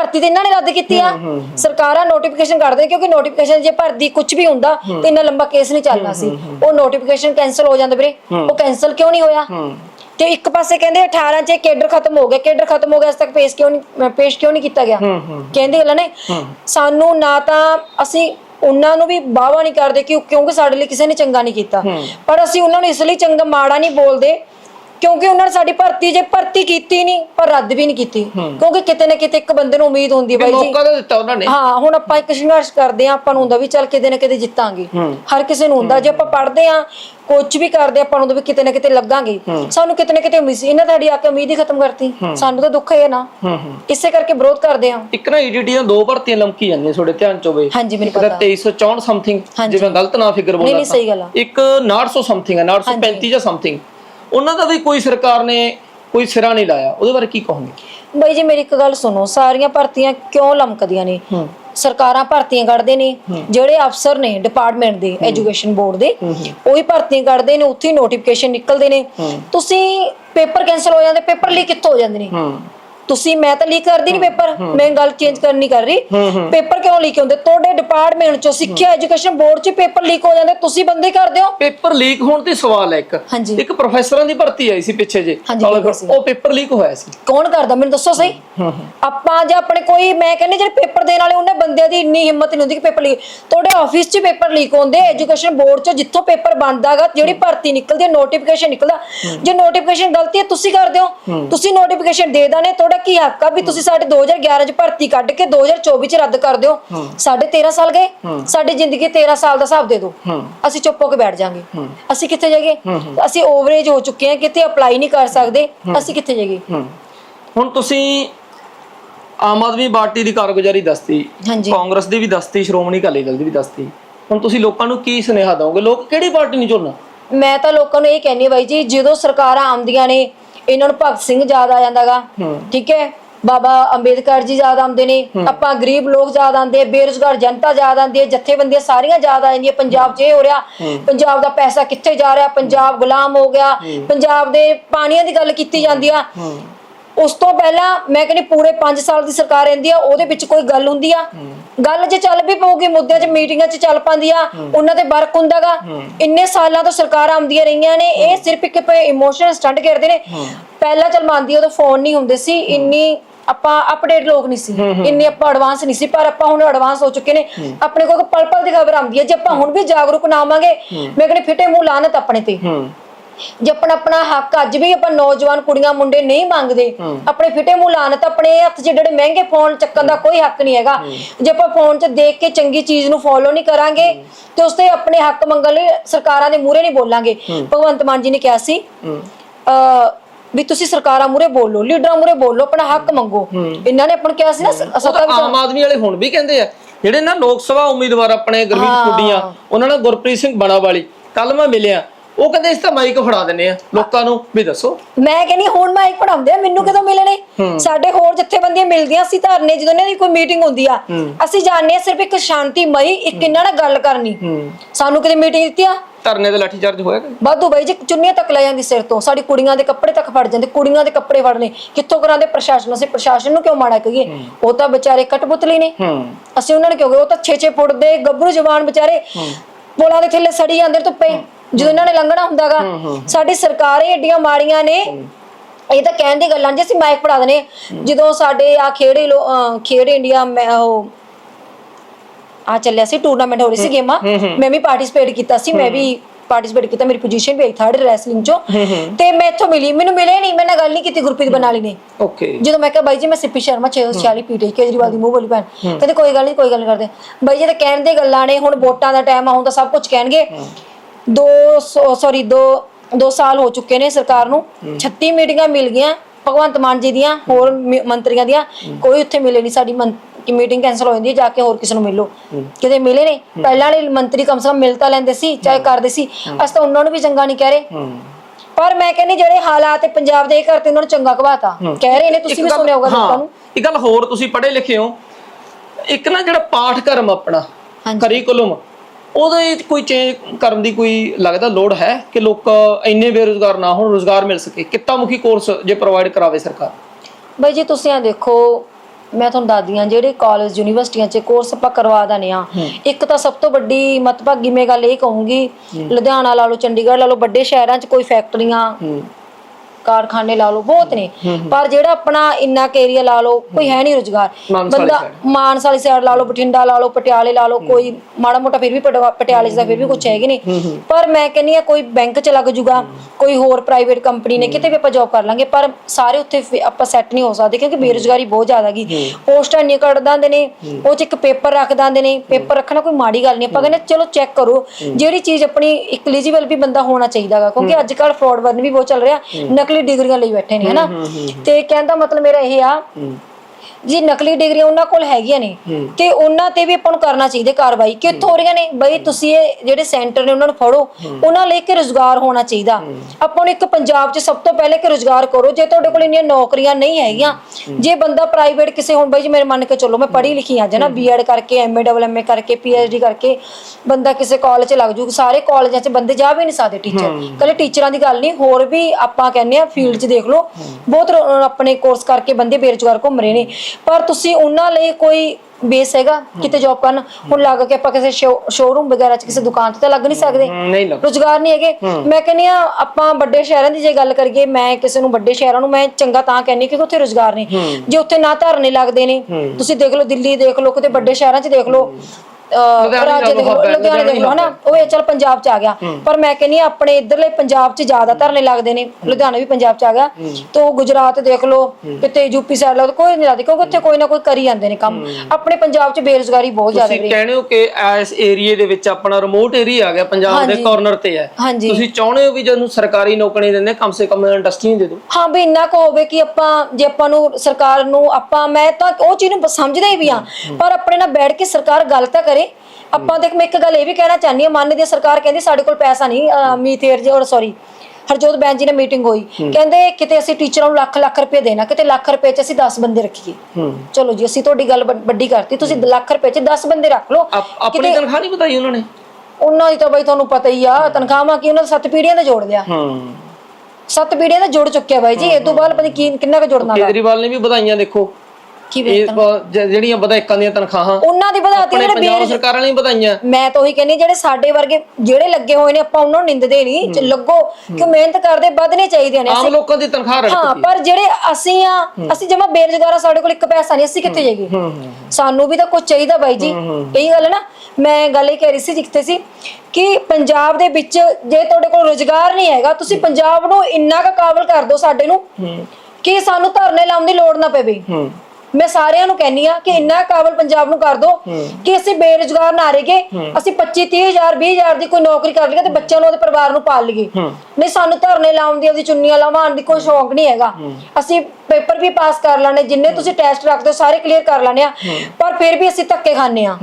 S1: ਭਰਤੀ ਤੇ ਇਹਨਾਂ ਨੇ ਰੱਦ ਕੀਤੀ ਆ। ਸਰਕਾਰਾਂ ਨੋਟੀਫਿਕੇਸ਼ਨ ਕਰਦੇ ਕਿਉਂਕਿ ਨੋਟੀਫਿਕੇਸ਼ਨ ਜੇ ਭਰਤੀ ਕੁਝ ਵੀ ਹੁੰਦਾ ਤੇ ਇੰਨਾ ਲੰਬਾ ਕੇਸ ਨਹੀਂ ਚੱਲਣਾ ਸੀ। ਉਹ ਨੋਟੀਫਿਕੇਸ਼ਨ ਕੈਨਸਲ ਹੋ ਜਾਂਦਾ ਵੀਰੇ। ਉਹ ਕੈਨਸਲ ਕਿਉਂ ਨਹੀਂ ਹੋਇਆ? ਤੇ ਇੱਕ ਪਾਸੇ ਕਹਿੰਦੇ 18 ਚ ਕੇਡਰ ਖਤਮ ਹੋ ਗਿਆ ਕੇਡਰ ਖਤਮ ਹੋ ਗਿਆ ਅੱਜ ਤੱਕ ਪੇਸ਼ ਕਿਉਂ ਨਹੀਂ ਪੇਸ਼ ਕਿਉਂ ਨਹੀਂ ਕੀਤਾ ਗਿਆ? ਕਹਿੰਦੇ ਗੱਲ ਨੇ ਸਾਨੂੰ ਨਾ ਤਾਂ ਅਸੀਂ ਉਹਨਾਂ ਨੂੰ ਵੀ ਬਾਵਾ ਨਹੀਂ ਕਰਦੇ ਕਿਉਂਕਿ ਸਾਡੇ ਲਈ ਕਿਸੇ ਨੇ ਚੰਗਾ ਨਹੀਂ ਕੀਤਾ। ਪਰ ਅਸੀਂ ਉਹਨਾਂ ਨੂੰ ਇਸ ਲਈ ਚੰਗਾ ਮਾੜਾ ਨਹੀਂ ਬੋਲਦੇ ਕਿਉਂਕਿ ਉਹਨਾਂ ਨੇ ਸਾਡੀ ਭਰਤੀ ਜੇ ਭਰਤੀ ਕੀਤੀ ਨਹੀਂ ਪਰ ਰੱਦ ਵੀ ਨਹੀਂ ਕੀਤੀ। ਕਿਉਂਕਿ ਕਿਤੇ ਨਾ ਕਿਤੇ ਇੱਕ ਬੰਦੇ ਨੂੰ ਉਮੀਦ ਹੁੰਦੀ ਬਾਈ ਜੀ।
S2: ਮੌਕਾ ਤਾਂ ਦਿੱਤਾ ਉਹਨਾਂ ਨੇ।
S1: ਹਾਂ ਹੁਣ ਆਪਾਂ ਇੱਕ ਸੰਘਰਸ਼ ਕਰਦੇ ਆ ਆਪਾਂ ਨੂੰ ਹੁੰਦਾ ਵੀ ਚੱਲ ਕਿਤੇ ਨਾ ਕਿਤੇ ਜਿੱਤਾਂਗੇ। ਹਰ ਕਿਸੇ ਨੂੰ ਹੁੰਦਾ। ਜੇ ਆਪਾਂ ਪੜ੍ਹਦੇ ਆ ਕੁਝ ਵੀ ਕਰਦੇ ਆਪਾਂ ਨੂੰ ਵੀ ਕਿਤੇ ਨਾ ਕਿਤੇ ਲੱਗਾਂਗੇ। ਸਾਨੂੰ ਕਿਤੇ ਨਾ ਕਿਤੇ ਉਮੀਦ ਇਹਨਾਂ ਤੁਹਾਡੀ ਆ ਕੇ ਉਮੀਦ ਹੀ ਖਤਮ ਕਰਤੀ। ਸਾਨੂੰ ਤਾਂ ਦੁੱਖ ਹੈ ਨਾ। ਇਸੇ ਕਰਕੇ ਵਿਰੋਧ ਕਰਦੇ ਆ
S2: ਇੱਕ ਨਾ ਈਡੀਟੀ ਦੀਆਂ ਦੋ ਭਰਤੀਆਂ ਲਮਕੀ ਜਾਂਦੀਆਂ ਤੁਹਾਡੇ ਧਿਆਨ ਚ ਹੋਵੇ
S1: ਹਾਂਜੀ ਮੈਨੂੰ ਪਤਾ।
S2: 2364 ਸਮਥਿੰਗ। ਜਿਵੇਂ ਗਲਤ ਨਾ ਫਿਗਰ
S1: ਨਹੀਂ
S2: ਬੋਲਦਾ
S1: ਨਹੀਂ ਸਹੀ ਗੱਲ ਆ।
S2: ਇੱਕ 900 ਸਮਥਿੰਗ ਹੈ 935 ਜਾਂ ਸਮਥਿੰਗ ਉਹਨਾਂ ਦਾ ਵੀ ਕੋਈ ਸਰਕਾਰ ਨੇ ਕੋਈ ਸਿਰਾ ਨਹੀਂ ਲਾਇਆ। ਉਹਦੇ ਬਾਰੇ ਕੀ ਕਹੋਗੇ?
S1: ਬਾਈ ਜੀ ਮੇਰੀ ਇੱਕ ਗੱਲ ਸੁਣੋ। ਸਾਰੀਆਂ ਭਰਤੀਆਂ ਕਿਉਂ ਲਮਕਦੀਆਂ ਨੇ? ਸਰਕਾਰਾਂ ਭਰਤੀਆਂ ਕੱਢਦੇ ਨੇ। ਜਿਹੜੇ ਅਫਸਰ ਨੇ ਡਿਪਾਰਟਮੈਂਟ ਦੇ ਐਜੂਕੇਸ਼ਨ ਬੋਰਡ ਦੇ ਉਹੀ ਭਰਤੀਆਂ ਕੱਢਦੇ ਨੇ। ਉੱਥੇ ਨੋਟੀਫਿਕੇਸ਼ਨ ਨਿਕਲਦੇ ਨੇ। ਤੁਸੀਂ ਪੇਪਰ ਕੈਨਸਲ ਹੋ ਜਾਂਦੇ ਪੇਪਰ ਲੀਕ ਕਿੱਥੋਂ ਹੋ ਜਾਂਦੇ ਨੇ? ਤੁਸੀਂ ਮੈਂ ਤਾਂ ਲੀਕ ਕਰਦੀ ਨਹੀਂ ਪੇਪਰ ਮੈਂ ਗੱਲ ਚੇਂਜ ਕਰਨੀ ਕਰ ਰਹੀ। ਪੇਪਰ ਕਿਉਂ ਲੀਕ ਹੁੰਦੇ? ਤੁਹਾਡੇ ਡਿਪਾਰਟਮੈਂਟ ਚੋਂ ਸਿੱਖਿਆ ਐਜੂਕੇਸ਼ਨ ਬੋਰਡ 'ਚ ਪੇਪਰ ਲੀਕ ਹੋ ਜਾਂਦੇ ਤੁਸੀਂ ਬੰਦੇ ਕਰਦੇ ਹੋ?
S2: ਪੇਪਰ ਲੀਕ ਹੋਣ ਤੇ ਸਵਾਲ ਹੈ ਇੱਕ। ਇੱਕ ਪ੍ਰੋਫੈਸਰਾਂ ਦੀ ਭਰਤੀ ਆਈ ਸੀ ਪਿੱਛੇ ਜੇ। ਉਹ ਪੇਪਰ ਲੀਕ ਹੋਇਆ ਸੀ।
S1: ਕੌਣ ਕਰਦਾ? ਮੈਨੂੰ ਦੱਸੋ ਸਹੀ। ਆਪਾਂ ਜੇ ਆਪਣੇ ਕੋਈ ਮੈਂ ਕਹਿੰਦੀ ਜਿਹੜੇ ਪੇਪਰ ਦੇਣ ਵਾਲੇ ਉਹਨਾਂ ਬੰਦਿਆਂ ਦੀ ਇੰਨੀ ਹਿੰਮਤ ਨਹੀਂ ਹੁੰਦੀ ਕਿ ਪੇਪਰ ਲੀਕ ਤੁਹਾਡੇ ਆਫਿਸ 'ਚ ਪੇਪਰ ਲੀਕ ਹੁੰਦੇ ਐਜੂਕੇਸ਼ਨ ਬੋਰਡ 'ਚ ਜਿੱਥੋਂ ਪੇਪਰ ਬਣਦਾਗਾ ਜਿਹੜੀ ਭਰਤੀ ਨਿਕਲਦੀ ਹੈ ਨੋਟੀਫਿਕੇਸ਼ਨ ਨਿਕਲਦਾ। ਜੇ ਨੋਟੀਫਿਕੇਸ਼ਨ ਗਲਤੀ ਹੈ ਤੁਸੀਂ ਕਰਦੇ ਹੋ। ਤੁਸੀਂ ਨੋਟੀਫਿਕੇਸ਼ਨ ਦੇ ਦਾਨੇ ਤੁਹਾਡਾ ਕੀ ਹੱਕ ਆ ਵੀ ਤੁਸੀਂ ਸਾਡੇ 2011 'ਚ ਭਰਤੀ ਕੱਢ ਕੇ 2024 'ਚ ਰੱਦ ਕਰ ਦਿਓ? ਸਾਡੇ 13 ਸਾਲ ਗਏ। ਸਾਡੀ ਜ਼ਿੰਦਗੀ 13 ਸਾਲ ਦਾ ਹਿਸਾਬ ਦੇ ਦਿਓ। ਅਸੀਂ ਚੁੱਪ ਹੋ ਕੇ ਬੈਠ ਜਾਾਂਗੇ। ਅਸੀਂ ਕਿੱਥੇ ਜਾਈਏ? ਅਸੀਂ ਓਵਰੇਜ ਹੋ ਚੁੱਕੇ ਹਾਂ ਕਿਤੇ ਅਪਲਾਈ ਨਹੀਂ ਕਰ ਸਕਦੇ। ਅਸੀਂ ਕਿੱਥੇ
S2: ਹੂੰ। ਹੁਣ ਤੁਸੀਂ ਆਮ ਆਦਮੀ ਪਾਰਟੀ ਦੀ ਕਾਰਗੁਜ਼ਾਰੀ ਦੱਸਤੀ। ਕਾਂਗਰਸ ਦੀ ਵੀ ਦੱਸਤੀ ਸ਼੍ਰੋਮਣੀ ਅਕਾਲੀ ਦਲ ਦੀ ਵੀ ਦੱਸਤੀ। ਹੁਣ ਤੁਸੀਂ ਲੋਕਾਂ ਨੂੰ ਕੀ ਸੁਨੇਹਾ ਦਿਓਗੇ? ਲੋਕ ਕਿਹੜੀ ਪਾਰਟੀ ਨੂੰ ਚੁਣਨਾ
S1: ਮੈਂ ਤਾਂ ਲੋਕਾਂ ਨੂੰ ਇਹ ਕਹਿੰਨੀ ਬਾਈ ਜੀ ਜਦੋਂ ਸਰਕਾਰਾਂ ਆਉਂਦੀਆਂ ਨੇ ਇਹਨਾਂ ਨੂੰ ਭਗਤ ਸਿੰਘ ਯਾਦ ਆ ਜਾਂਦਾਗਾ ਠੀਕ ਹੈ? ਬਾਬਾ ਅੰਬੇਦਕਰ ਜੀ ਯਾਦ ਆਉਂਦੇ ਨੇ ਆਪਾਂ ਗਰੀਬ ਲੋਕ ਯਾਦ ਆਉਂਦੇ ਬੇਰੁਜ਼ਗਾਰ ਜਨਤਾ ਯਾਦ ਆਉਂਦੀ ਹੈ ਜਥੇਬੰਦੀਆਂ ਸਾਰੀਆਂ ਯਾਦ ਆ ਜਾਂਦੀਆਂ ਪੰਜਾਬ 'ਚ ਇਹ ਹੋ ਰਿਹਾ ਪੰਜਾਬ ਦਾ ਪੈਸਾ ਕਿੱਥੇ ਜਾ ਰਿਹਾ? ਪੰਜਾਬ ਗੁਲਾਮ ਹੋ ਗਿਆ ਪੰਜਾਬ ਦੇ ਪਾਣੀਆਂ ਦੀ ਗੱਲ ਕੀਤੀ ਜਾਂਦੀ ਆ। ਉਸ ਤੋਂ ਪਹਿਲਾਂ ਮੈਂ ਕਹਿੰਦੀ ਪੂਰੇ 5 ਸਾਲ ਦੀ ਸਰਕਾਰ ਰਹਿੰਦੀ ਆ ਉਹਦੇ ਵਿੱਚ ਕੋਈ ਗੱਲ ਹੁੰਦੀ ਆ। ਗੱਲ ਜੇ ਚੱਲ ਵੀ ਪਊਗੀ ਮੁੱਦਿਆਂ 'ਚ ਮੀਟਿੰਗਾਂ 'ਚ ਚੱਲ ਪਾਉਂਦੀ ਆ ਉਹਨਾਂ ਤੇ ਵਰਕ ਹੁੰਦਾਗਾ। ਇੰਨੇ ਸਾਲਾਂ ਤੋਂ ਸਰਕਾਰਾਂ ਆਉਂਦੀਆਂ ਰਹੀਆਂ ਨੇ ਇਹ ਸਿਰਫ ਇੱਕ ਇਮੋਸ਼ਨਲ ਸਟੰਟ ਕਰਦੇ ਨੇ। ਪਹਿਲਾਂ ਚੱਲ ਮੰਨਦੀ ਉਦੋਂ ਫੋਨ ਨਹੀਂ ਹੁੰਦੇ ਸੀ। ਇੰਨੀ ਆਪਾਂ ਅਪਡੇਟ ਲੋਕ ਨਹੀਂ ਸੀ। ਇੰਨੇ ਆਪਾਂ ਐਡਵਾਂਸ ਨਹੀਂ ਸੀ ਪਰ ਆਪਾਂ ਹੁਣ ਐਡਵਾਂਸ ਹੋ ਚੁੱਕੇ ਨੇ। ਆਪਣੇ ਕੋਲ ਪਲ ਪਲ ਦੀ ਖਬਰ ਆਉਂਦੀ ਹੈ ਜੇ ਆਪਾਂ ਹੁਣ ਵੀ ਜਾਗਰੂਕ ਨਾ ਆਵਾਂਗੇ ਮੈਂ ਕਹਿੰਦੀ ਫਿੱਟੇ ਮੂੰਹ ਲਾਨਤ ਆਪਣੇ ਤੇ।
S2: ਹੂੰ
S1: ਜੇ ਆਪਣਾ ਆਪਣਾ ਹੱਕ ਅੱਜ ਵੀ ਆਪਾਂ ਨੌਜਵਾਨ ਕੁੜੀਆਂ ਮੁੰਡੇ ਨਹੀਂ ਮੰਗਦੇ ਆਪਣੇ ਫਿੱਟੇ ਮੂੰਹ ਲਾਣ ਤਾਂ ਆਪਣੇ ਹੱਥ 'ਚ ਜਿਹੜੇ ਮਹਿੰਗੇ ਫੋਨ ਚੱਕਣ ਦਾ ਕੋਈ ਹੱਕ ਨਹੀਂ ਹੈਗਾ। ਜੇ ਆਪਾਂ ਫੋਨ 'ਚ ਦੇਖ ਕੇ ਚੰਗੀ ਚੀਜ਼ ਨੂੰ ਫੋਲੋ ਨਹੀਂ ਕਰਾਂਗੇ ਤੇ ਉਸ ਤੇ ਆਪਣੇ ਹੱਕ ਮੰਗਣ ਲਈ ਸਰਕਾਰਾਂ ਦੇ ਮੂਹਰੇ ਨਹੀਂ ਬੋਲਾਂਗੇ। ਭਗਵੰਤ ਮਾਨ ਜੀ ਨੇ ਕਿਹਾ ਸੀ ਅ ਵੀ ਤੁਸੀਂ ਸਰਕਾਰਾਂ ਮੂਹਰੇ ਬੋਲੋ ਲੀਡਰਾਂ ਮੂਹਰੇ ਬੋਲੋ ਆਪਣਾ ਹੱਕ ਮੰਗੋ। ਇਹਨਾਂ ਨੇ ਆਪਾਂ ਨੂੰ ਕਿਹਾ ਸੀ ਨਾ ਸਤਾ
S2: ਤਾਂ ਆਮ ਆਦਮੀ ਵਾਲੇ ਹੁਣ ਵੀ ਕਹਿੰਦੇ ਆ ਜਿਹੜੇ ਨਾ ਲੋਕ ਸਭਾ ਉਮੀਦਵਾਰ ਆਪਣੇ ਗੁਰਮੀਤ। ਕੁੱਡੀਆਂ ਉਹਨਾਂ ਨਾਲ ਗੁਰਪ੍ਰੀਤ ਸਿੰਘ ਬਣਾ ਵਾਲੀ ਕੱਲ ਮੈਂ ਮਿਲਿਆ। ਉਹ ਕਹਿੰਦੇ ਇਸ ਤਾਂ ਮਾਈਕ ਫੜਾ ਦਿੰਨੇ ਆ ਲੋਕਾਂ ਨੂੰ। ਵੀ ਦੱਸੋ।
S1: ਮੈਂ ਕਹਿੰਨੀ ਹੁਣ ਮਾਈਕ ਪੜਾਉਂਦੇ ਆ ਮੈਨੂੰ ਕਦੋਂ ਮਿਲਣੇ? ਸਾਡੇ ਹੋਰ ਜਥੇਬੰਦੀਆਂ ਮਿਲਦੀਆਂ ਸੀ ਧਰਨੇ ਜਦੋਂ ਇਹਨਾਂ ਦੀ ਕੋਈ ਮੀਟਿੰਗ ਹੁੰਦੀ ਆ ਅਸੀਂ ਜਾਣਦੇ ਆ ਸਿਰਫ ਇੱਕ ਸ਼ਾਂਤੀਮਈ ਇੱਕ ਇਹਨਾਂ ਨਾਲ ਗੱਲ ਕਰਨੀ। ਸਾਨੂੰ ਕਿਤੇ ਮੀਟਿੰਗ ਦਿੱਤੀ ਆ?
S2: ਧਰਨੇ ਤੇ ਲਾਠੀ ਚਾਰਜ ਹੋਇਆ?
S1: ਵਾਧੂ ਬਾਈ ਜੀ ਚੁੰਨੀਆਂ ਤੱਕ ਲੈ ਜਾਂਦੀ ਸਿਰ ਤੋਂ ਸਾਡੀ ਕੁੜੀਆਂ ਦੇ ਕੱਪੜੇ ਤੱਕ ਫੜ ਜਾਂਦੇ ਕੁੜੀਆਂ ਦੇ ਕੱਪੜੇ ਫੜਨੇ। ਕਿੱਥੋਂ ਕਰਾਂਦੇ ਪ੍ਰਸ਼ਾਸਨ? ਅਸੀਂ ਪ੍ਰਸ਼ਾਸਨ ਨੂੰ ਕਿਉਂ ਮਾੜਾ ਕਹੀਏ? ਉਹ ਤਾਂ ਵਿਚਾਰੇ ਕਟਪੁਤਲੀ ਨੇ। ਅਸੀਂ ਉਹਨਾਂ ਨੇ ਕਿਉਂ ਕਹੇ ਉਹ ਤਾਂ 6-6 ਫੁੱਟ ਦੇ ਗੱਭਰੂ ਜਵਾਨ ਵਿਚਾਰੇ। ਪੁਲਾਂ ਦੇ ਥੱਲੇ ਸੜੀ ਜਾਂਦੇ ਧੁੱਪੇ। ਜਦੋਂ ਇਹਨਾਂ ਨੇ ਲੰਘਣਾ ਹੁੰਦਾਗਾ ਸਾਡੀ ਸਰਕਾਰਾਂ ਹੀ ਏਡੀਆਂ ਮਾੜੀਆਂ ਨੇ। ਇਹ ਤਾਂ ਕਹਿਣ ਦੀ ਗੱਲਾਂ ਜੇ ਅਸੀਂ ਮਾਈਕ ਪੜਾ ਦਨੇ ਜਦੋਂ ਸਾਡੇ ਆ ਖੇੜੇ ਲੋ- ਖੇਡ ਇੰਡੀਆ ਉਹ ਆ ਚੱਲਿਆ ਸੀ ਟੂਰਨਾਮੈਂਟ ਹੋ ਰਹੀ ਸੀ ਗੇਮਾਂ ਮੈਂ ਵੀ ਪਾਰਟਿਸਿਪੇਟ ਕੀਤਾ ਸੀ ਮੈਂ ਵੀ ਪਾਰਟਿਸਿਪੇਟ ਕੀਤਾ ਮੇਰੀ ਪੋਜੀਸ਼ਨ ਵੀ ਆਈ ਥਰਡ ਰੈਸਲਿੰਗ ਚੋਂ। ਤੇ ਮੈਂ ਇੱਥੋਂ ਮਿਲੀ ਮੈਨੂੰ ਮਿਲੇ ਨਹੀਂ ਮੈਂ ਨਾਲ ਗੱਲ ਨਹੀਂ ਕੀਤੀ ਗੁਰਪ੍ਰੀਤ ਬਨਾਲੀ ਨੇ।
S2: ਓਕੇ
S1: ਜਦੋਂ ਮੈਂ ਕਿਹਾ ਬਾਈ ਜੀ ਮੈਂ ਸਿੱਪੀ ਸ਼ਰਮਾ 646 ਪੀਟੀ ਕੇਜਰੀਵਾਲ ਦੀ ਮੂੰਹ ਬੋਲੀ ਭੈਣ। ਕਹਿੰਦੇ ਕੋਈ ਗੱਲ ਨਹੀਂ ਕੋਈ ਗੱਲ ਕਰਦੇ। ਬਾਈ ਜੀ ਤਾਂ ਕਹਿਣ ਦੇ ਗੱਲਾਂ ਨੇ ਹੁਣ ਵੋਟਾਂ ਦਾ ਟਾਈਮ ਆ ਹੁਣ ਤਾਂ ਸਭ ਕੁਝ ਕਹਿਣਗੇ। ਦੋ ਸੌਰੀ ਦੋ ਦੋ ਸਾਲ ਹੋ ਚੁੱਕੇ ਨੇ ਸਰਕਾਰ ਨੂੰ। 36 ਮੀਟਿੰਗਾਂ ਮਿਲ ਗਈਆਂ ਭਗਵੰਤ ਮਾਨ ਜੀ ਦੀਆਂ ਹੋਰ ਮੰਤਰੀਆਂ ਦੀਆਂ। ਕੋਈ ਉੱਥੇ ਮਿਲੇ ਨਹੀਂ ਸਾਡੀ ਕਿ ਮੀਟਿੰਗ ਕੈਨਸਲ ਹੋ ਜਾਂਦੀ ਹੈ ਜਾ ਕੇ ਹੋਰ ਕਿਸੇ ਨੂੰ ਮਿਲੋ। ਕਿਤੇ ਮਿਲੇ ਨਹੀਂ ਪਹਿਲਾਂ ਵਾਲੇ ਮੰਤਰੀ ਕਮ ਸੇ ਕਮ ਮਿਲ ਤਾਂ ਲੈਂਦੇ ਸੀ ਚਾਹੇ ਕਰਦੇ ਸੀ। ਅਸੀਂ ਤਾਂ ਉਹਨਾਂ ਨੂੰ ਵੀ ਚੰਗਾ ਨਹੀਂ ਕਹਿ ਰਹੇ। ਪਰ ਮੈਂ ਕਹਿੰਦੀ ਜਿਹੜੇ ਹਾਲਾਤ ਇਹ ਪੰਜਾਬ ਦੇ ਇਹ ਕਰਤੇ ਉਹਨਾਂ ਨੂੰ ਚੰਗਾ ਘਵਾਤਾ ਕਹਿ ਰਹੇ ਨੇ ਤੁਸੀਂ ਵੀ ਸੁਣਿਆ ਹੋਗਾ ਲੋਕਾਂ
S2: ਹਾਂ,
S1: ਨੂੰ।
S2: ਇੱਕ ਗੱਲ ਹੋਰ ਤੁਸੀਂ ਪੜ੍ਹੇ ਲਿਖੇ ਹੋ। ਇੱਕ ਨਾ ਜਿਹੜਾ ਪਾਠਕ੍ਰਮ ਆਪਣਾ। ਕਰਿਕੂਲਮ ਉਹਦੇ ਕੋਈ ਚੇਂਜ ਕਰਨ ਦੀ ਕੋਈ ਲੱਗਦਾ ਲੋੜ ਹੈ ਕਿ ਲੋਕ ਇੰਨੇ ਬੇਰੁਜ਼ਗਾਰ ਨਾ ਹੋਣ ਰੋਜ਼ਗਾਰ ਮਿਲ ਸਕੇ? ਕਿੱਤਾ ਮੁਖੀ ਕੋਰਸ ਜੇ ਪ੍ਰੋਵਾਈਡ ਕਰਾਵੇ ਸਰਕਾਰ?
S1: ਬਈ ਜੀ ਤੁਸੀਂ ਆ ਦੇਖੋ ਮੈਂ ਤੁਹਾਨੂੰ ਦੱਸਦੀ ਹਾਂ ਜਿਹੜੇ ਕਾਲਜ ਯੂਨੀਵਰਸਿਟੀਆਂ 'ਚ ਕੋਰਸ ਆਪਾਂ ਕਰਵਾ ਦਨੇ ਆ ਇੱਕ ਤਾਂ ਸਭ ਤੋਂ ਵੱਡੀ ਮਤਭਾਗੀ ਮੈਂ ਗੱਲ ਇਹ ਕਹੂੰਗੀ ਲੁਧਿਆਣਾ ਲਾ ਲਓ ਚੰਡੀਗੜ੍ਹ ਲਾ ਲਓ ਵੱਡੇ ਸ਼ਹਿਰਾਂ 'ਚ ਕੋਈ ਫੈਕਟਰੀਆਂ ਕਾਰਖਾਨੇ ਲਾ ਲਓ ਬਹੁਤ ਨੇ। ਪਰ ਜਿਹੜਾ ਆਪਣਾ ਇੰਨਾ ਏਰੀਆ ਲਾ ਲਓ ਕੋਈ ਹੈ। ਨਹੀਂ ਰੁਜ਼ਗਾਰ। ਬੰਦਾ ਮਾਨਸਾ ਵਾਲੀ ਸਾਈਡ ਲਾ ਲਓ ਬਠਿੰਡਾ ਲਾ ਲਓ ਪਟਿਆਲੇ ਲਾ ਲਓ ਕੋਈ ਮਾੜਾ ਮੋਟਾ ਫਿਰ ਵੀ ਪਟਿਆਲੇ ਦਾ ਫਿਰ ਵੀ ਕੁਝ ਹੈਗੇ ਨਹੀਂ ਪਰ ਮੈਂ ਕਹਿੰਨੀ ਆ ਕੋਈ ਬੈਂਕ 'ਚ ਲੱਗ ਜੂਗਾ ਕੋਈ ਹੋਰ ਪ੍ਰਾਈਵੇਟ ਕੰਪਨੀ ਨੇ ਕਿਤੇ ਵੀ ਆਪਾਂ ਜੌਬ ਕਰ ਲਾਂਗੇ ਪਰ ਸਾਰੇ ਉੱਥੇ ਆਪਾਂ ਸੈੱਟ ਨਹੀਂ ਹੋ ਸਕਦੇ ਕਿਉਂਕਿ ਬੇਰੁਜ਼ਗਾਰੀ ਬਹੁਤ ਜ਼ਿਆਦਾ ਗਈ ਪੋਸਟਾਂ ਨਹੀਂ ਕੱਢ ਦਿੰਦੇ ਨੇ ਉਹ 'ਚ ਇੱਕ ਪੇਪਰ ਰੱਖ ਦਿੰਦੇ ਨੇ ਪੇਪਰ ਰੱਖਣਾ ਕੋਈ ਮਾੜੀ ਗੱਲ ਨਹੀਂ ਆਪਾਂ ਕਹਿੰਦੇ ਚਲੋ ਚੈੱਕ ਕਰੋ ਜਿਹੜੀ ਚੀਜ਼ ਆਪਣੀ ਇੱਕ ਐਲੀਜੀਬਲ ਵੀ ਬੰਦਾ ਹੋਣਾ ਚਾਹੀਦਾਗਾ ਕਿਉਂਕਿ ਅੱਜ ਕੱਲ ਫਰਾਡ ਵਰਨ ਵੀ ਬਹੁਤ ਚੱਲ ਰਿਹਾ ਨਕਲੀ ਡਿਗਰੀਆਂ ਲਈ ਬੈਠੇ ਨੇ ਹਨਾ? ਤੇ ਕਹਿਣ ਦਾ ਮਤਲਬ ਮੇਰਾ ਇਹ ਆ ਜੀ ਨਕਲੀ ਡਿਗਰੀਆਂ ਉਹਨਾਂ ਕੋਲ ਹੈਗੀਆਂ ਨੇ ਤੇ ਉਹਨਾਂ ਤੇ ਵੀ ਆਪਾਂ ਨੂੰ ਕਰਨਾ ਚਾਹੀਦਾ ਕਾਰਵਾਈ। ਕਿੱਥੋਂ ਹੋ। ਰਹੀਆਂ ਨੇ ਬਈ ਤੁਸੀਂ ਇਹ ਜਿਹੜੇ ਸੈਂਟਰ ਨੇ ਉਹਨਾਂ ਨੂੰ ਫੜੋ ਉਹਨਾਂ ਲਈ ਕਿ ਰੋਜ਼ਗਾਰ ਹੋਣਾ ਚਾਹੀਦਾ। ਆਪਾਂ ਨੂੰ ਇੱਕ ਪੰਜਾਬ 'ਚ ਸਭ ਤੋਂ ਪਹਿਲੇ ਕਿ ਰੋਜ਼ਗਾਰ ਕਰੋ ਜੇ ਤੁਹਾਡੇ ਕੋਲ ਇੰਨੀਆਂ ਨੌਕਰੀਆਂ ਨਹੀਂ ਹੈਗੀਆਂ ਜੇ ਬੰਦਾ ਪ੍ਰਾਈਵੇਟ ਕਿਸੇ ਹੁਣ ਬਈ ਜੀ ਮੇਰੇ ਮੰਨ ਕੇ ਚੱਲੋ ਮੈਂ ਪੜ੍ਹੀ ਲਿਖੀ ਆ ਜਨਾ ਬੀਐਡ ਕਰਕੇ ਐਮਏ ਡਬਲ ਐਮਏ ਕਰਕੇ ਪੀਐਚਡੀ ਕਰਕੇ ਬੰਦਾ ਕਿਸੇ ਕਾਲਜ 'ਚ ਲੱਗ ਜੂ ਸਾਰੇ ਕਾਲਜਾਂ 'ਚ ਬੰਦੇ ਜਾ ਵੀ ਨਹੀਂ ਸਕਦੇ ਟੀਚਰ ਕੱਲੇ ਟੀਚਰਾਂ ਦੀ ਗੱਲ ਨਹੀਂ ਹੋਰ ਵੀ ਆਪਾਂ ਕਹਿੰਦੇ ਆ ਫੀਲਡ 'ਚ ਦੇਖ ਲਓ। ਬਹੁਤ ਆਪਣੇ ਕੋਰਸ ਕਰਕੇ ਬੰਦੇ ਬੇਰੁਜ਼ਗਾਰ ਘੁੰਮ ਰਹੇ ਨੇ। ਪਰ ਤੁਸੀਂ ਉਹਨਾਂ ਲਈ ਕੋਈ ਬੇਸ ਹੈਗਾ ਕਿਤੇ ਜੌਬ ਕਰਨ? ਹੁਣ ਲੱਗ ਕੇ ਆਪਾਂ ਕਿਸੇ ਸ਼ੋਰੂਮ ਵਗੈਰਾ 'ਚ ਕਿਸੇ ਦੁਕਾਨ ਤੇ ਤਾਂ ਲੱਗ ਨਹੀਂ ਸਕਦੇ।
S2: ਨਹੀਂ ਲੱਗ
S1: ਰੁਜ਼ਗਾਰ ਨਹੀਂ ਹੈਗੇ। ਮੈਂ ਕਹਿੰਨੀ ਆ ਆਪਾਂ ਵੱਡੇ ਸ਼ਹਿਰਾਂ ਦੀ ਜੇ ਗੱਲ ਕਰੀਏ ਮੈਂ ਕਿਸੇ ਨੂੰ ਵੱਡੇ ਸ਼ਹਿਰਾਂ ਨੂੰ ਮੈਂ ਚੰਗਾ ਤਾਂ ਕਹਿੰਨੀ ਕਿਉਂਕਿ ਉੱਥੇ ਰੁਜ਼ਗਾਰ ਨੇ ਜੇ ਉੱਥੇ ਨਾ ਧਰਨੇ ਲੱਗਦੇ ਨੇ ਤੁਸੀਂ ਦੇਖ ਲਓ ਦਿੱਲੀ ਦੇਖ ਲਓ ਕਿਤੇ ਵੱਡੇ ਸ਼ਹਿਰਾਂ 'ਚ ਦੇਖ ਲਓ। ਰਾਜੇ
S2: ਦਾ
S1: ਲੁਧਿਆਣੇ ਦੇਖ ਲਓ ਹਨਾ ਉਹ ਇਹ ਚੱਲ ਪੰਜਾਬ 'ਚ ਆ ਗਿਆ। ਪਰ ਮੈਂ ਕਹਿੰਨੀ ਆਪਣੇ ਇਧਰਲੇ ਪੰਜਾਬ 'ਚ ਜ਼ਿਆਦਾ ਧਰਨੇ ਲੱਗਦੇ ਨੇ। ਲੁਧਿਆਣਾ ਵੀ ਪੰਜਾਬ 'ਚ ਆ ਗਿਆ। ਤੋਂ ਗੁਜਰਾਤ ਦੇਖ ਲਓ ਕਿਤੇ ਯੂਪੀ ਸਾਈਡ ਲਾ ਲਓ ਕੋਈ ਨਹੀਂ ਲੱਗਦੀ ਕਿਉਂਕਿ ਉੱਥੇ ਕੋਈ ਨਾ ਕੋਈ ਕਰੀ ਜਾਂਦੇ ਨੇ ਕੰਮ। ਆਪਣੇ ਪੰਜਾਬ 'ਚ ਬੇਰੁਜ਼ਗਾਰੀ ਬਹੁਤ ਜ਼ਿਆਦਾ
S2: ਤੁਸੀਂ ਕਹਿੰਦੇ ਹੋ ਕਿ ਇਸ ਏਰੀਏ ਦੇ ਵਿੱਚ ਆਪਣਾ ਰਿਮੋਟ ਏਰੀਆ ਆ ਗਿਆ ਪੰਜਾਬ ਦੇ ਕਾਰਨਰ ਤੇ ਹੈ। ਤੁਸੀਂ ਚਾਹੁੰਦੇ ਹੋ ਵੀ ਜਦੋਂ ਸਰਕਾਰੀ ਨੌਕਰੀ ਦਿੰਦੇ ਕਮ ਸੇ ਕਮ ਇੰਡਸਟਰੀ ਦੇ ਦਿਓ?
S1: ਹਾਂ ਵੀ ਇੰਨਾ ਕੁ ਹੋਵੇ ਕਿ ਆਪਾਂ ਜੇ ਆਪਾਂ ਨੂੰ ਸਰਕਾਰ ਨੂੰ ਆਪਾਂ ਮੈਂ ਤਾਂ ਉਹ ਚੀਜ਼ ਨੂੰ ਸਮਝਦਾ ਹੀ ਵੀ ਆ ਪਰ ਆਪਣੇ ਨਾਲ ਬੈਠ ਕੇ ਸਰਕਾਰ ਗੱਲ ਤਾਂ ਕਰੇ। ਆਪਾਂ ਦੇਖ ਮੈਂ ਇੱਕ ਗੱਲ ਇਹ ਵੀ ਕਹਿਣਾ ਚਾਹਨੀ ਹਾਂ ਮੰਨਦੀ ਹਾਂ ਸਰਕਾਰ ਕਹਿੰਦੀ ਸਾਡੇ ਕੋਲ ਪੈਸਾ ਨਹੀਂ ਅਹ, ਮੀਥੇਰ ਜੀ ਔਰ ਸੌਰੀ ਹਰਜੋਤ ਬੈਨ ਜੀ ਨੇ ਮੀਟਿੰਗ ਹੋਈ। ਕਹਿੰਦੇ ਕਿਤੇ ਅਸੀਂ ਟੀਚਰਾਂ ਨੂੰ ਲੱਖ ਲੱਖ ਰੁਪਏ ਦੇਣਾ ਕਿਤੇ ਲੱਖ ਰੁਪਏ 'ਚ ਅਸੀਂ 10 ਬੰਦੇ ਰੱਖੀਏ।
S2: ਹੂੰ।
S1: ਚਲੋ ਜੀ ਅਸੀਂ ਤੁਹਾਡੀ ਗੱਲ ਵੱਡ- ਵੱਡੀ ਕਰਤੀ ਤੁਸੀਂ ਲੱਖ ਰੁਪਏ 'ਚ 10 ਬੰਦੇ ਰੱਖ ਲਓ।
S2: ਆਪ- ਆਪਣੀ ਤਨਖਾਹ ਨਹੀਂ ਬਤਾਈ ਉਹਨਾਂ ਨੇ?
S1: ਉਹਨਾਂ ਦੀ ਤਾਂ ਬਈ ਤੁਹਾਨੂੰ ਪਤਾ ਹੀ ਆ ਤਨਖਾਹਾਂ ਕੀ ਉਹਨਾਂ ਦਾ ਸੱਤ ਪੀੜ੍ਹੀਆਂ ਦਾ ਜੋੜ ਲਿਆ
S2: ਹੂੰ।
S1: ਸੱਤ ਪੀੜ੍ਹੀਆਂ ਦਾ ਜੁੜ ਚੁੱਕਿਆ ਬਾਈ ਜੀ ਇਹ ਤੋਂ ਬਾਅਦ ਪਤਾ ਨੀ ਕੀ ਕਿੰਨਾ ਕੁ ਜੁੜਨਾ ਵਾ।
S2: ਕੇਜਰੀਵਾਲ ਨੇ ਵੀ ਵਧਾਈਆਂ ਦੇਖੋ।
S1: ਕੀ
S2: ਇਹ ਬ- ਜ- ਜਿਹੜੀਆਂ ਵਿਧਾਇਕਾਂ ਦੀਆਂ ਤਨਖਾਹਾਂ
S1: ਉਹਨਾਂ ਦੀ ਵਧਾਤੀ
S2: ਆਪਣੇ
S1: ਜਿਹੜੇ
S2: ਪੰਜਾਬ
S1: ਬੇਰ
S2: ਸਰਕਾਰਾਂ ਨੇ ਵਧਾਈਆਂ।
S1: ਮੈਂ ਤਾਂ ਉਹੀ ਕਹਿੰਨੀ ਜਿਹੜੇ ਸਾਡੇ ਵਰਗੇ ਜਿਹੜੇ ਲੱਗੇ ਹੋਏ ਨੇ ਆਪਾਂ ਉਹਨਾਂ ਨੂੰ ਨਿੰਦਦੇ ਨਹੀਂ ਚ- ਲੱਗੋ ਕਿ ਮਿਹਨਤ ਕਰਦੇ ਵੱਧਨੇ ਚਾਹੀਦੇ ਨੇ।
S2: ਆਮ ਲੋਕਾਂ ਦੀ ਤਨਖਾਹ
S1: ਹਾਂ ਪਰ ਜਿਹੜੇ ਅਸੀਂ ਆ ਅਸੀਂ ਜਮਾ ਬੇਰੁਜ਼ਗਾਰ ਆ ਸਾਡੇ ਕੋਲ ਇੱਕ ਪੈਸਾ ਨਹੀਂ ਅਸੀਂ ਕਿੱਥੇ ਜਾਈਏ? ਸਾਨੂੰ ਵੀ ਤਾਂ ਕੁਝ ਚਾਹੀਦਾ ਬਾਈ ਜੀ। ਇਹੀ ਗੱਲ ਹੈ ਨਾ ਮੈਂ ਗੱਲ ਇਹ ਕਹਿ ਰਹੀ ਸੀ ਜਿੱਥੇ ਸੀ ਕਿ ਪੰਜਾਬ ਦੇ ਵਿੱਚ ਜੇ ਤੁਹਾਡੇ ਕੋਲ ਰੋਜ਼ਗਾਰ ਨਹੀਂ ਹੈਗਾ ਤੁਸੀਂ ਪੰਜਾਬ ਨੂੰ ਇੰਨਾ ਕੁ ਕਾਬਲ ਕਰ ਦਿਓ ਸਾਡੇ ਨੂੰ ਕਿ ਸਾਨੂੰ ਧਰਨੇ ਲਾਉਣ ਦੀ ਲੋੜ ਨਾ ਪਵੇ।
S2: ਹੂੰ।
S1: ਮੈਂ ਸਾਰਿਆਂ ਨੂੰ ਕਹਿੰਨੀ ਆ ਕਿ ਇੰਨਾ ਕਾਬਲ ਪੰਜਾਬ ਨੂੰ ਕਰ ਦੋ ਕਿ ਅਸੀਂ ਬੇਰੁਜ਼ਗਾਰ ਨਾ ਰਹੇਗੇ ਅਸੀਂ 25 30000 20000 ਦੀ ਕੋਈ ਨੌਕਰੀ ਕਰ ਲਈਏ ਤੇ ਬੱਚਿਆਂ ਨੂੰ ਉਹਦੇ ਪਰਿਵਾਰ ਨੂੰ ਪਾਲ ਲਈਏ। ਨਹੀਂ ਸਾਨੂੰ ਧਰਨੇ ਲਾਉਣ ਦੀ ਉਹਦੀ ਚੁੰਨੀਆਂ ਲਾਵਾਂ ਦੀ ਕੋਈ ਸ਼ੌਂਕ ਨਹੀਂ ਹੈਗਾ। ਅਸੀਂ ਪੇਪਰ ਵੀ ਪਾਸ ਕਰ ਲੈਣੇ ਜਿੰਨੇ ਤੁਸੀਂ ਟੈਸਟ ਰੱਖਦੇ ਹੋ ਸਾਰੇ ਕਲੀਅਰ ਕਰ ਲੈਣੇ ਆ। ਪਰ ਫਿਰ ਵੀ ਅਸੀਂ ਧੱਕੇ ਖਾਂਦੇ ਆ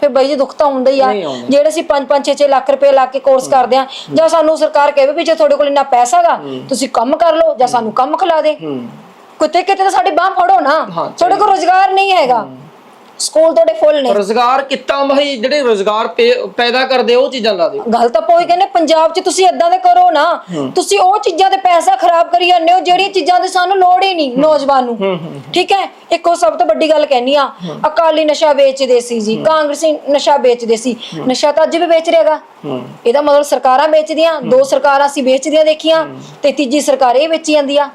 S1: ਫਿਰ ਬਾਈ ਜੀ ਦੁੱਖ ਤਾਂ ਹੁੰਦਾ ਹੀ ਆ। ਜਿਹੜੇ ਅਸੀਂ 5 5 6 6 ਲੱਖ ਰੁਪਏ ਲਾ ਕੇ ਕੋਰਸ ਕਰਦੇ ਆ ਜਾਂ ਸਾਨੂੰ ਸਰਕਾਰ ਕਹੇ ਵੀ ਜੇ ਤੁਹਾਡੇ ਕੋਲ ਇੰਨਾ ਪੈਸਾ ਹੈਗਾ ਤੁਸੀਂ ਕੰਮ ਕਰ ਲਓ ਜਾਂ ਸਾਨੂੰ ਕੰਮ ਖਿਲਾ ਦੇ। ਕਿਤੇ ਕਿਤੇ ਤਾਂ ਸਾਡੀ ਬਾਹ ਫੜੋ ਨਾ। ਤੁਹਾਡੇ ਕੋਲ ਰੋਜ਼ਗਾਰ ਨਹੀਂ ਹੈਗਾ। ਸਕੂਲ ਤੁਹਾਡੇ ਫੁੱਲ ਨੇ।
S2: ਰੋਜ਼ਗਾਰ ਕਿੱਤਾ ਭਾਈ ਜਿਹੜੇ ਰੋਜ਼ਗਾਰ ਪੈਦਾ ਕਰਦੇ ਉਹ ਚੀਜ਼ਾਂ ਲਾ ਦਿਓ।
S1: ਗੱਲ ਤਾਂ ਪੋਈ ਕਹਿੰਦੇ ਪੰਜਾਬ 'ਚ ਤੁਸੀਂ ਇਦਾਂ ਦੇ ਕਰੋ ਨਾ। ਤੁਸੀਂ ਉਹ ਚੀਜ਼ਾਂ ਤੇ ਪੈਸਾ ਖਰਾਬ ਕਰੀ ਜਾਂਦੇ ਹੋ ਜਿਹੜੀਆਂ ਚੀਜ਼ਾਂ ਦੀ ਸਾਨੂੰ ਲੋੜ ਹੀ ਨਹੀਂ ਨੌਜਵਾਨ ਨੂੰ। ਠੀਕ ਹੈ? ਇੱਕ ਉਹ ਸਭ ਤੋਂ ਵੱਡੀ ਗੱਲ ਕਹਿਨੀ ਆ ਅਕਾਲੀ ਨਸ਼ਾ ਵੇਚਦੇ ਸੀ ਜੀ ਕਾਂਗਰਸੀ ਨਸ਼ਾ ਵੇਚਦੇ ਸੀ। ਨਸ਼ਾ ਤਾਂ ਅੱਜ ਵੀ ਵੇਚ ਰਿਹਾਗਾ ਇਹਦਾ ਮਤਲਬ ਸਰਕਾਰਾਂ ਵੇਚਦੀਆਂ ਦੋ ਸਰਕਾਰਾਂ ਅਸੀਂ ਵੇਚਦੀਆਂ ਦੇਖੀਆਂ ਤੇ ਤੀਜੀ ਸਰਕਾਰ ਇਹ ਵੇਚੀ ਜਾਂਦੀ ਆ।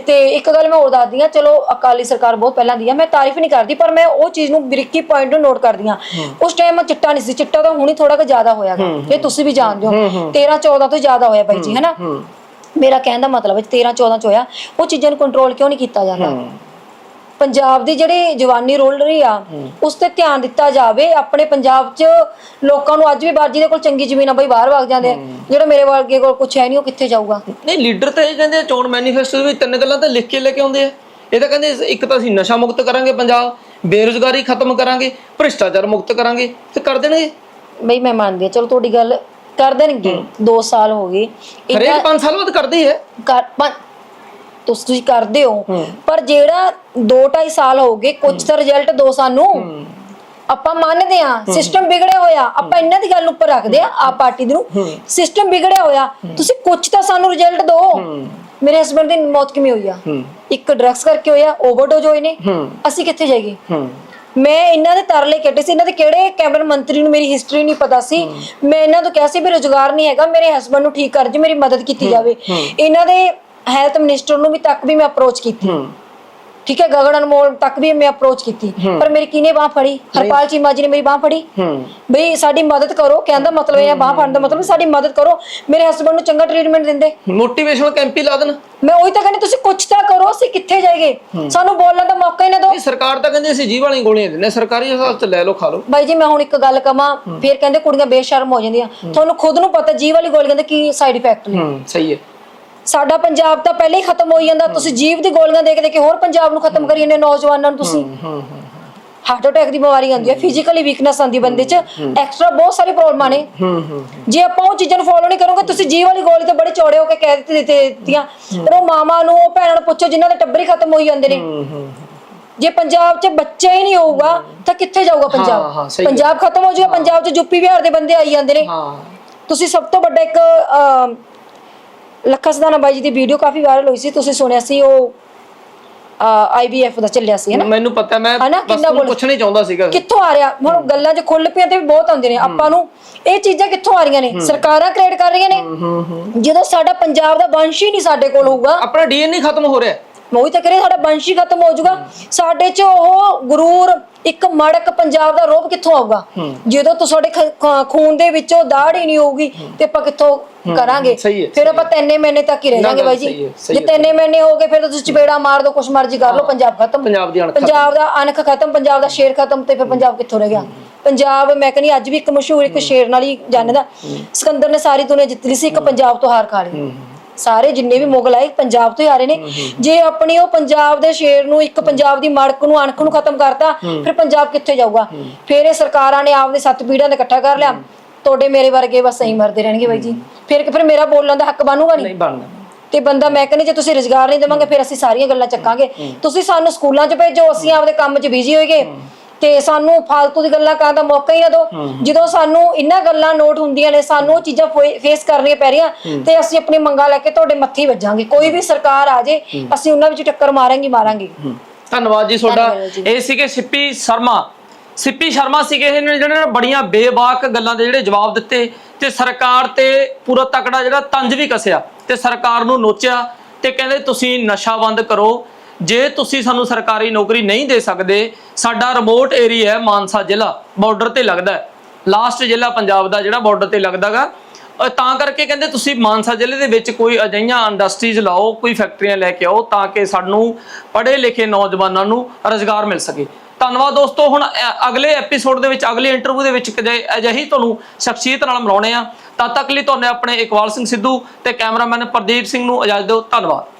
S1: ਤੇ ਇੱਕ ਗੱਲ ਮੈਂ ਹੋਰ ਦੱਸਦੀ ਆ ਚਲੋ ਅਕਾਲੀ ਸਰਕਾਰ ਬਹੁਤ ਪਹਿਲਾਂ ਦੀ ਆ ਮੈਂ ਤਾਰੀਫ ਨਹੀਂ ਕਰਦੀ ਪਰ ਮੈਂ ਉਹ ਚੀਜ਼ ਨੂੰ ਬਰੀਕੀ ਪੁਆਇੰਟ ਨੂੰ ਨੋਟ ਕਰਦੀ ਆ ਉਸ ਟਾਈਮ ਚਿੱਟਾ ਨਹੀਂ ਸੀ ਚਿੱਟਾ ਤਾਂ ਹੁਣੀ ਥੋੜਾ ਕੁ ਜ਼ਿਆਦਾ ਹੋਇਆਗਾ ਇਹ ਤੁਸੀਂ ਵੀ ਜਾਣਦੇ ਹੋ। 13 14 ਤੋਂ ਜ਼ਿਆਦਾ ਹੋਇਆ ਬਾਈ ਜੀ ਹੈਨਾ ਮੇਰਾ ਕਹਿਣ ਦਾ ਮਤਲਬ ਹੈ 13 14 ਚ ਹੋਇਆ ਉਹ ਚੀਜ਼ਾਂ ਨੂੰ ਕੰਟਰੋਲ ਕਿਉਂ ਨਹੀਂ ਕੀਤਾ ਜਾਂਦਾ ਪੰਜਾਬ ਦੀ ਜਿਹੜੀ ਜਵਾਨੀ ਰੋਲ ਰਹੀ ਆ ਉਸ ਤੇ ਧਿਆਨ ਦਿੱਤਾ ਜਾਵੇ। ਆਪਣੇ ਪੰਜਾਬ 'ਚ ਲੋਕਾਂ ਨੂੰ ਅੱਜ ਵੀ ਬਾਜੀ ਦੇ ਕੋਲ ਚੰਗੀ ਜ਼ਮੀਨ ਆ ਬਈ ਬਾਹਰ ਵਗ ਜਾਂਦੇ ਆ। ਜਿਹੜਾ ਮੇਰੇ ਵਰਗੇ ਕੋਲ ਕੁਛ ਹੈ ਨਹੀਂ ਉਹ ਕਿੱਥੇ ਜਾਊਗਾ?
S2: ਨਹੀਂ ਲੀਡਰ ਤਾਂ ਇਹ ਕਹਿੰਦੇ ਆ, ਚੋਣ ਮੈਨੀਫੈਸਟੋ ਵਿੱਚ ਤਿੰਨ ਗੱਲਾਂ ਤਾਂ ਲਿਖ ਕੇ ਲੈ ਕੇ ਆਉਂਦੇ ਆ। ਇਹ ਤਾਂ ਕਹਿੰਦੇ ਇੱਕ ਤਾਂ ਅਸੀਂ ਨਸ਼ਾ ਮੁਕਤ ਕਰਾਂਗੇ ਪੰਜਾਬ ਬੇਰੁਜ਼ਗਾਰੀ ਖਤਮ ਕਰਾਂਗੇ ਭ੍ਰਿਸ਼ਟਾਚਾਰ ਮੁਕਤ ਕਰਾਂਗੇ ਤੇ ਕਰ ਦੇਣਗੇ।
S1: ਬਈ ਮੈਂ ਮੰਨਦੀ ਆ ਚਲੋ ਤੁਹਾਡੀ ਗੱਲ ਕਰ ਦੇਣਗੇ। 2 ਸਾਲ ਹੋ ਗਏ।
S2: ਹਰੇਕ 5 ਸਾਲ ਬਾਅਦ ਕਰਦੇ
S1: ਪੰ- ਤੁਸੀਂ ਕਰਦੇ ਹੋ। ਪਰ ਜਿਹੜਾ 2.5 ਸਾਲ ਹੋ ਗਏ ਕੁਝ ਤਾਂ ਰਿਜ਼ਲਟ ਦੋ ਸਾਨੂੰ। ਆਪਾਂ ਮੰਨਦੇ ਆ ਸਿਸਟਮ ਵਿਗੜਿਆ ਹੋਇਆ। ਆਪਾਂ ਇਹਨਾਂ ਦੀ ਗੱਲ ਉੱਪਰ ਰੱਖਦੇ ਆ ਆ ਪਾਰਟੀ ਦੀ ਨੂੰ। ਸਿਸਟਮ ਵਿਗੜਿਆ ਹੋਇਆ। ਤੁਸੀਂ ਕੁਝ ਤਾਂ ਸਾਨੂੰ ਰਿਜ਼ਲਟ ਦਿਓ ਮੇਰੇ ਹਸਬੰਡ ਦੀ ਮੌਤ ਕਿਵੇਂ ਹੋਈ ਆ? ਇੱਕ ਡਰੱਗਸ ਕਰਕੇ ਹੋਇਆ ਓਵਰਡੋਜ਼ ਹੋਏ ਨੇ। ਅਸੀਂ ਕਿੱਥੇ ਜਾਈਏ? ਮੈਂ ਇਹਨਾਂ ਦੇ ਤਰਲੇ ਕੱਢੇ ਸੀ। ਇਹਨਾਂ ਦੇ ਕਿਹੜੇ ਕੈਬਨਿਟ ਮੰਤਰੀ ਨੂੰ ਮੇਰੀ ਹਿਸਟਰੀ ਨਹੀਂ ਪਤਾ ਸੀ। ਮੈਂ ਇਹਨਾਂ ਤੋਂ ਕਿਹਾ ਸੀ ਵੀ ਰੋਜ਼ਗਾਰ ਨਹੀਂ ਹੈਗਾ। ਮੇਰੇ ਹਸਬੰਡ ਨੂੰ ਠੀਕ ਕਰ ਜੀ ਮੇਰੀ ਮਦਦ ਕੀਤੀ ਜਾਵੇ। ਇਹਨਾਂ ਦੇ ਹੈਲਥ ਮਿਨਿਸਟਰ ਨੂੰ ਵੀ ਤੱਕ ਵੀ ਮੈਂ ਅਪਰੋਚ ਕੀਤੀ। ਠੀਕ ਹੈ ਗਗਨ ਅਨਮੋਲ ਤੱਕ ਵੀ ਮੈਂ ਅਪਰੋਚ ਕੀਤੀ। ਪਰ ਮੇਰੀ ਕਿਨੇ ਬਾਹ ਫੜੀ? ਹਰਪਾਲ ਚੀਮਾ ਜੀ ਨੇ ਮੇਰੀ ਬਾਹ ਫੜੀ। ਬਈ ਸਾਡੀ ਮਦਦ ਕਰੋ ਕਹਿੰਦਾ ਮਤਲਬ ਇਹ ਬਾਹ ਫੜਨ ਦਾ ਮਤਲਬ ਸਾਡੀ ਮਦਦ ਕਰੋ। ਮੇਰੇ ਹਸਬੰਡ ਨੂੰ ਚੰਗਾ ਟ੍ਰੀਟਮੈਂਟ ਦਿੰਦੇ।
S2: ਮੋਟੀਵੇਸ਼ਨਲ ਕੈਂਪ ਹੀ ਲਾ ਦੇਣ।
S1: ਮੈਂ ਉਹੀ ਤਾਂ ਕਹਿੰਦੀ ਤੁਸੀਂ ਕੁਛ ਤਾਂ ਕਰੋ ਅਸੀਂ ਕਿੱਥੇ ਜਾਈਏ? ਸਾਨੂੰ ਬੋਲਣ ਦਾ ਮੌਕਾ ਹੀ ਨਾ ਦਿਓ।
S2: ਇਹ ਸਰਕਾਰ ਤਾਂ ਕਹਿੰਦੀ ਅਸੀਂ ਜੀਵ ਵਾਲੀਆਂ ਗੋਲੀਆਂ ਦਿੰਦੇ ਸਰਕਾਰੀ ਹਸਪਤਾਲ ਚ ਲੈ ਲਓ ਖਾ ਲਓ।
S1: ਬਾਈ ਜੀ ਮੈਂ ਹੁਣ ਇੱਕ ਗੱਲ ਕਵਾਂ ਫਿਰ ਕਹਿੰਦੇ ਕੁੜੀਆਂ ਬੇਸ਼ਰਮ ਹੋ ਜਾਂਦੀਆਂ। ਤੁਹਾਨੂੰ ਖੁਦ ਨੂੰ ਪਤਾ ਜੀਵ ਵਾਲੀ ਗੋਲੀਆਂ ਦੇ ਕੀ ਸਾਈਡ ਇਫੈਕਟ ਨੇ।
S2: ਸਹੀ ਹੈ।
S1: ਸਾਡਾ ਪੰਜਾਬ ਤਾਂ ਪਹਿਲੇ ਹੀ ਖਤਮ ਹੋਈ ਜਾਂਦਾ। ਤੁਸੀਂ ਜੀਵ ਦੀ ਗੋਲੀਆਂ ਦੇ ਕੇ ਦੇ ਕੇ ਹੋਰ ਪੰਜਾਬ ਨੂੰ ਖਤਮ ਕਰੀ ਜਾਂਦੇ ਨੌਜਵਾਨਾਂ ਨੂੰ ਤੁਸੀਂ। ਹਾਰਟ ਅਟੈਕ ਦੀ ਬਿਮਾਰੀ ਆਉਂਦੀ ਹੈ ਫਿਜ਼ੀਕਲੀ ਵੀਕਨੈਸ ਆਉਂਦੀ ਬੰਦੇ 'ਚ। ਐਕਸਟਰਾ ਬਹੁਤ ਸਾਰੀ ਪ੍ਰੋਬਲਮਾਂ ਨੇ। ਜੇ ਆਪਾਂ ਉਹ ਚੀਜ਼ਾਂ ਨੂੰ ਫੋਲੋ ਨਹੀਂ ਕਰੋਗੇ ਤੁਸੀਂ ਜੀਵ ਵਾਲੀ ਗੋਲੀ ਤੇ ਬੜੇ ਚੌੜੇ ਹੋ ਕੇ ਕਹਿ ਦਿੱਤੇ ਦਿੱਤੇ- ਦਿੱਤੀਆਂ। ਪਰ ਉਹ ਮਾਮਾ ਨੂੰ ਉਹ ਭੈਣਾਂ ਨੂੰ ਪੁੱਛੋ ਜਿਨ੍ਹਾਂ ਦੇ ਟੱਬਰ ਹੀ ਖਤਮ ਹੋਈ ਜਾਂਦੇ ਨੇ। ਜੇ ਪੰਜਾਬ 'ਚ ਬੱਚਾ ਹੀ ਨਹੀਂ ਹੋਊਗਾ ਤਾਂ ਕਿੱਥੇ ਜਾਊਗਾ ਪੰਜਾਬ। ਪੰਜਾਬ ਖਤਮ ਹੋ ਜਾਊਗਾ ਪੰਜਾਬ 'ਚ ਯੂਪੀ ਬਿਹਾਰ ਦੇ ਬੰਦੇ ਆਈ ਜਾਂਦੇ ਨੇ। ਤੁਸੀਂ ਸਭ ਤੋਂ ਵੱਡਾ ਇੱਕ ਲੱਖਾ ਸਦਾਨਾ ਬਾਈ ਜੀ ਦੀ ਵੀਡੀਓ ਕਾਫੀ ਵਾਇਰਲ ਹੋਈ ਸੀ ਤੁਸੀਂ ਸੁਣਿਆ ਸੀ ਉਹ ਆਈਵੀਐਫ ਦਾ ਚੱਲਿਆ ਸੀ ਹੈਨਾ
S2: ਮੈਨੂੰ ਪਤਾ ਮੈਂ
S1: ਹਨਾ,
S2: ਬਸ
S1: ਕਿੰਨਾ
S2: ਤੁਹਾਨੂੰ
S1: ਬੋਲ-
S2: ਪੁੱਛਣਾ ਹੀ ਚਾਹੁੰਦਾ ਸੀਗਾ।
S1: ਕਿੱਥੋਂ ਆ ਰਿਹਾ? ਹੁਣ ਗੱਲਾਂ 'ਚ ਖੁੱਲ ਪਿਆਂ ਤੇ ਵੀ ਬਹੁਤ ਆਉਂਦੇ ਨੇ। ਆਪਾਂ ਨੂੰ ਇਹ ਚੀਜ਼ਾਂ ਕਿੱਥੋਂ ਆ ਰਹੀਆਂ ਨੇ? ਸਰਕਾਰਾਂ ਕ੍ਰੀਏਟ ਕਰ ਰਹੀਆਂ ਨੇ। ਜਦੋਂ ਸਾਡਾ ਪੰਜਾਬ ਦਾ ਵੰਸ਼ ਹੀ ਨਹੀਂ ਸਾਡੇ ਕੋਲ ਹੋਊਗਾ
S2: ਆਪਣਾ ਡੀਐਨਏ ਖਤਮ ਹੋ ਰਿਹਾ।
S1: ਮੈਂ ਉਹੀ ਤਾਂ ਕਹ ਰਹੀ ਸਾਡਾ ਹੀ ਖਤਮ ਹੋ ਜਾਊਗਾ। ਸਾਡੇ 'ਚ ਉਹ ਗੁਰੂਰ ਇੱਕ ਮੜਕ ਪੰਜਾਬ ਦਾ ਰੋਬ ਕਿੱਥੋਂ ਆਊਗਾ? ਜਦੋਂ ਤੋਂ ਸਾਡੇ ਖੂਨ ਦੇ ਵਿੱਚੋਂ ਦਾੜ ਹੀ ਨਹੀਂ ਹੋਊਗੀ ਤੇ ਆਪਾਂ ਕਿੱਥੋਂ ਕਰਾਂਗੇ? ਫਿਰ ਆਪਾਂ ਤਿੰਨੇ ਮਹੀਨੇ ਤੱਕ ਹੀ ਰਹਿ
S2: ਨਾ,
S1: ਜਾਾਂਗੇ
S2: ਨਾ,
S1: ਬਾਈ ਜੀ। ਜੇ। ਤਿੰਨੇ ਮਹੀਨੇ ਹੋ ਗਏ ਫਿਰ ਤਾਂ ਤੁਸੀਂ ਚਪੇੜਾ ਮਾਰ ਦੋ ਕੁਛ ਮਰਜ਼ੀ ਕਰ ਲਓ ਪੰਜਾਬ ਖਤਮ।
S2: ਪੰਜਾਬ ਦੀ ਅਣਖ
S1: ਪੰਜਾਬ ਦਾ ਅਣਖ ਖਤਮ ਪੰਜਾਬ ਦਾ ਸ਼ੇਰ ਖਤਮ ਤੇ ਫਿਰ ਪੰਜਾਬ ਕਿੱਥੋਂ ਰਹਿ ਗਿਆ? ਪੰਜਾਬ ਮੈਂ ਕਹਿੰਦੀ ਅੱਜ ਵੀ ਇੱਕ ਮਸ਼ਹੂਰ ਇੱਕ ਸ਼ੇਰ ਨਾਲ ਹੀ ਜਾਣਦਾ। ਸਿਕੰਦਰ ਨੇ ਸਾਰੀ ਦੁਨੀਆ ਜਿੱਤ ਲਈ ਸੀ ਇੱਕ ਪੰਜਾਬ ਤੋਂ ਹਾਰ ਖਾ ਲਈ। ਸਾਰੇ ਜਿੰਨੇ ਵੀ ਮੁਗਲ ਆਏ ਪੰਜਾਬ ਤੋਂ ਹੀ ਆ ਰਹੇ ਨੇ। ਜੇ ਆਪਣੀ ਉਹ ਪੰਜਾਬ ਦੇ ਸ਼ੇਰ ਨੂੰ ਇੱਕ ਪੰਜਾਬ ਦੀ ਮੜਕ ਨੂੰ ਅਣਖ ਨੂੰ ਖਤਮ ਕਰਤਾ ਫਿਰ ਪੰਜਾਬ ਕਿੱਥੇ ਜਾਊਗਾ? ਫਿਰ ਇਹ ਸਰਕਾਰਾਂ ਨੇ ਆਪਦੇ ਸੱਤ ਪੀੜ੍ਹੀਆਂ ਦੇ ਇਕੱਠਾ ਕਰ ਲਿਆ। ਤੁਹਾਡੇ ਮੇਰੇ ਵਰਗੇ ਬਸ ਐਂ ਮਰਦੇ ਰਹਿਣਗੇ ਬਾਈ ਜੀ। ਫਿਰ ਫਿਰ ਮੇਰਾ ਬੋਲਣ ਦਾ ਹੱਕ ਬਣੂਗਾ ਨਹੀਂ?
S2: ਨਹੀਂ ਬਣਨਾ।
S1: ਤੇ ਬੰਦਾ ਮੈਂ ਕਹਿੰਦੀ ਜੇ ਤੁਸੀਂ ਰੁਜ਼ਗਾਰ ਨਹੀਂ ਦੇਵਾਂਗੇ ਫਿਰ ਅਸੀਂ ਸਾਰੀਆਂ ਗੱਲਾਂ ਚੱਕਾਂਗੇ। ਤੁਸੀਂ ਸਾਨੂੰ ਸਕੂਲਾਂ 'ਚ ਭੇਜੋ ਅਸੀਂ ਆਪਦੇ ਕੰਮ 'ਚ ਬਿਜ਼ੀ ਹੋਈਏ। ਤੇ ਸਾਨੂੰ ਫालतू ਦੀ ਗੱਲਾਂ ਕਰਨ ਦਾ ਮੌਕਾ ਹੀ ਨਾ ਦਿਓ। ਜਦੋਂ ਸਾਨੂੰ ਇਹਨਾਂ ਗੱਲਾਂ ਨੋਟ ਹੁੰਦੀਆਂ ਨੇ ਸਾਨੂੰ ਉਹ ਚੀਜ਼ਾਂ ਫੇਸ ਕਰਨੀਆਂ ਪੈ ਰਹੀਆਂ ਤੇ ਅਸੀਂ ਆਪਣੀ ਮੰਗਾਂ ਲੈ ਕੇ ਤੁਹਾਡੇ ਮੱਥੇ ਹੀ ਵੱਜਾਂਗੇ। ਕੋਈ ਵੀ ਸਰਕਾਰ ਆ ਜੇ ਅਸੀਂ ਉਹਨਾਂ ਵਿੱਚ ਟੱਕਰ ਮਾਰਾਂਗੇ ਮਾਰਾਂਗੇ।
S2: ਧੰਨਵਾਦ ਜੀ ਤੁਹਾਡਾ। ਇਹ ਸੀਗੇ ਸਿੱਪੀ ਸ਼ਰਮਾ। ਸਿੱਪੀ ਸ਼ਰਮਾ ਸੀਗੇ ਇਹਨਾਂ ਜਿਹੜੇ ਨਾ ਬੜੀਆਂ ਬੇਬਾਕ ਗੱਲਾਂ ਦੇ ਜਿਹੜੇ ਜਵਾਬ ਦਿੱਤੇ ਤੇ ਸਰਕਾਰ ਤੇ ਪੂਰਾ ਤਕੜਾ ਜਿਹੜਾ ਤੰਜ ਵੀ ਕਸਿਆ ਤੇ ਸਰਕਾਰ ਨੂੰ ਨੋਚਿਆ ਤੇ ਕਹਿੰਦੇ ਤੁਸੀਂ ਨਸ਼ਾ ਬੰਦ ਕਰੋ ਜੇ ਤੁਸੀਂ ਸਾਨੂੰ ਸਰਕਾਰੀ ਨੌਕਰੀ ਨਹੀਂ ਦੇ ਸਕਦੇ, ਸਾਡਾ ਰਿਮੋਟ ਏਰੀਆ ਹੈ ਮਾਨਸਾ ਜ਼ਿਲ੍ਹਾ ਬਾਰਡਰ ਤੇ ਲੱਗਦਾ ਲਾਸਟ ਜ਼ਿਲ੍ਹਾ ਪੰਜਾਬ ਦਾ ਜਿਹੜਾ ਬਾਰਡਰ ਤੇ ਲੱਗਦਾਗਾ ਅਹ ਤਾਂ ਕਰਕੇ ਕਹਿੰਦੇ ਤੁਸੀਂ ਮਾਨਸਾ ਜ਼ਿਲ੍ਹੇ ਦੇ ਵਿੱਚ ਕੋਈ ਅਜਿਹੀਆਂ ਇੰਡਸਟਰੀਜ਼ ਲਾਓ, ਕੋਈ ਫੈਕਟਰੀਆਂ ਲੈ ਕੇ ਆਓ, ਤਾਂ ਕਿ ਸਾਨੂੰ ਪੜ੍ਹੇ ਲਿਖੇ ਨੌਜਵਾਨਾਂ ਨੂੰ ਰੋਜ਼ਗਾਰ ਮਿਲ ਸਕੇ। ਧੰਨਵਾਦ ਦੋਸਤੋ, ਹੁਣ ਅਗਲੇ ਐਪੀਸੋਡ ਦੇ ਵਿੱਚ, ਅਗਲੇ ਇੰਟਰਵਿਊ ਦੇ ਵਿੱਚ ਅਜਿਹੀ ਤੁਹਾਨੂੰ ਸ਼ਖਸੀਅਤ ਨਾਲ ਮਿਲਾਉਣੇ ਆ। ਤਦ ਤੱਕ ਲਈ ਤੁਹਾਨੂੰ ਆਪਣੇ ਇਕਬਾਲ ਸਿੰਘ ਸਿੱਧੂ ਤੇ ਕੈਮਰਾਮੈਨ ਪ੍ਰਦੀਪ ਸਿੰਘ ਨੂੰ ਇਜਾਜ਼ਤ ਦਿਓ। ਧੰਨਵਾਦ।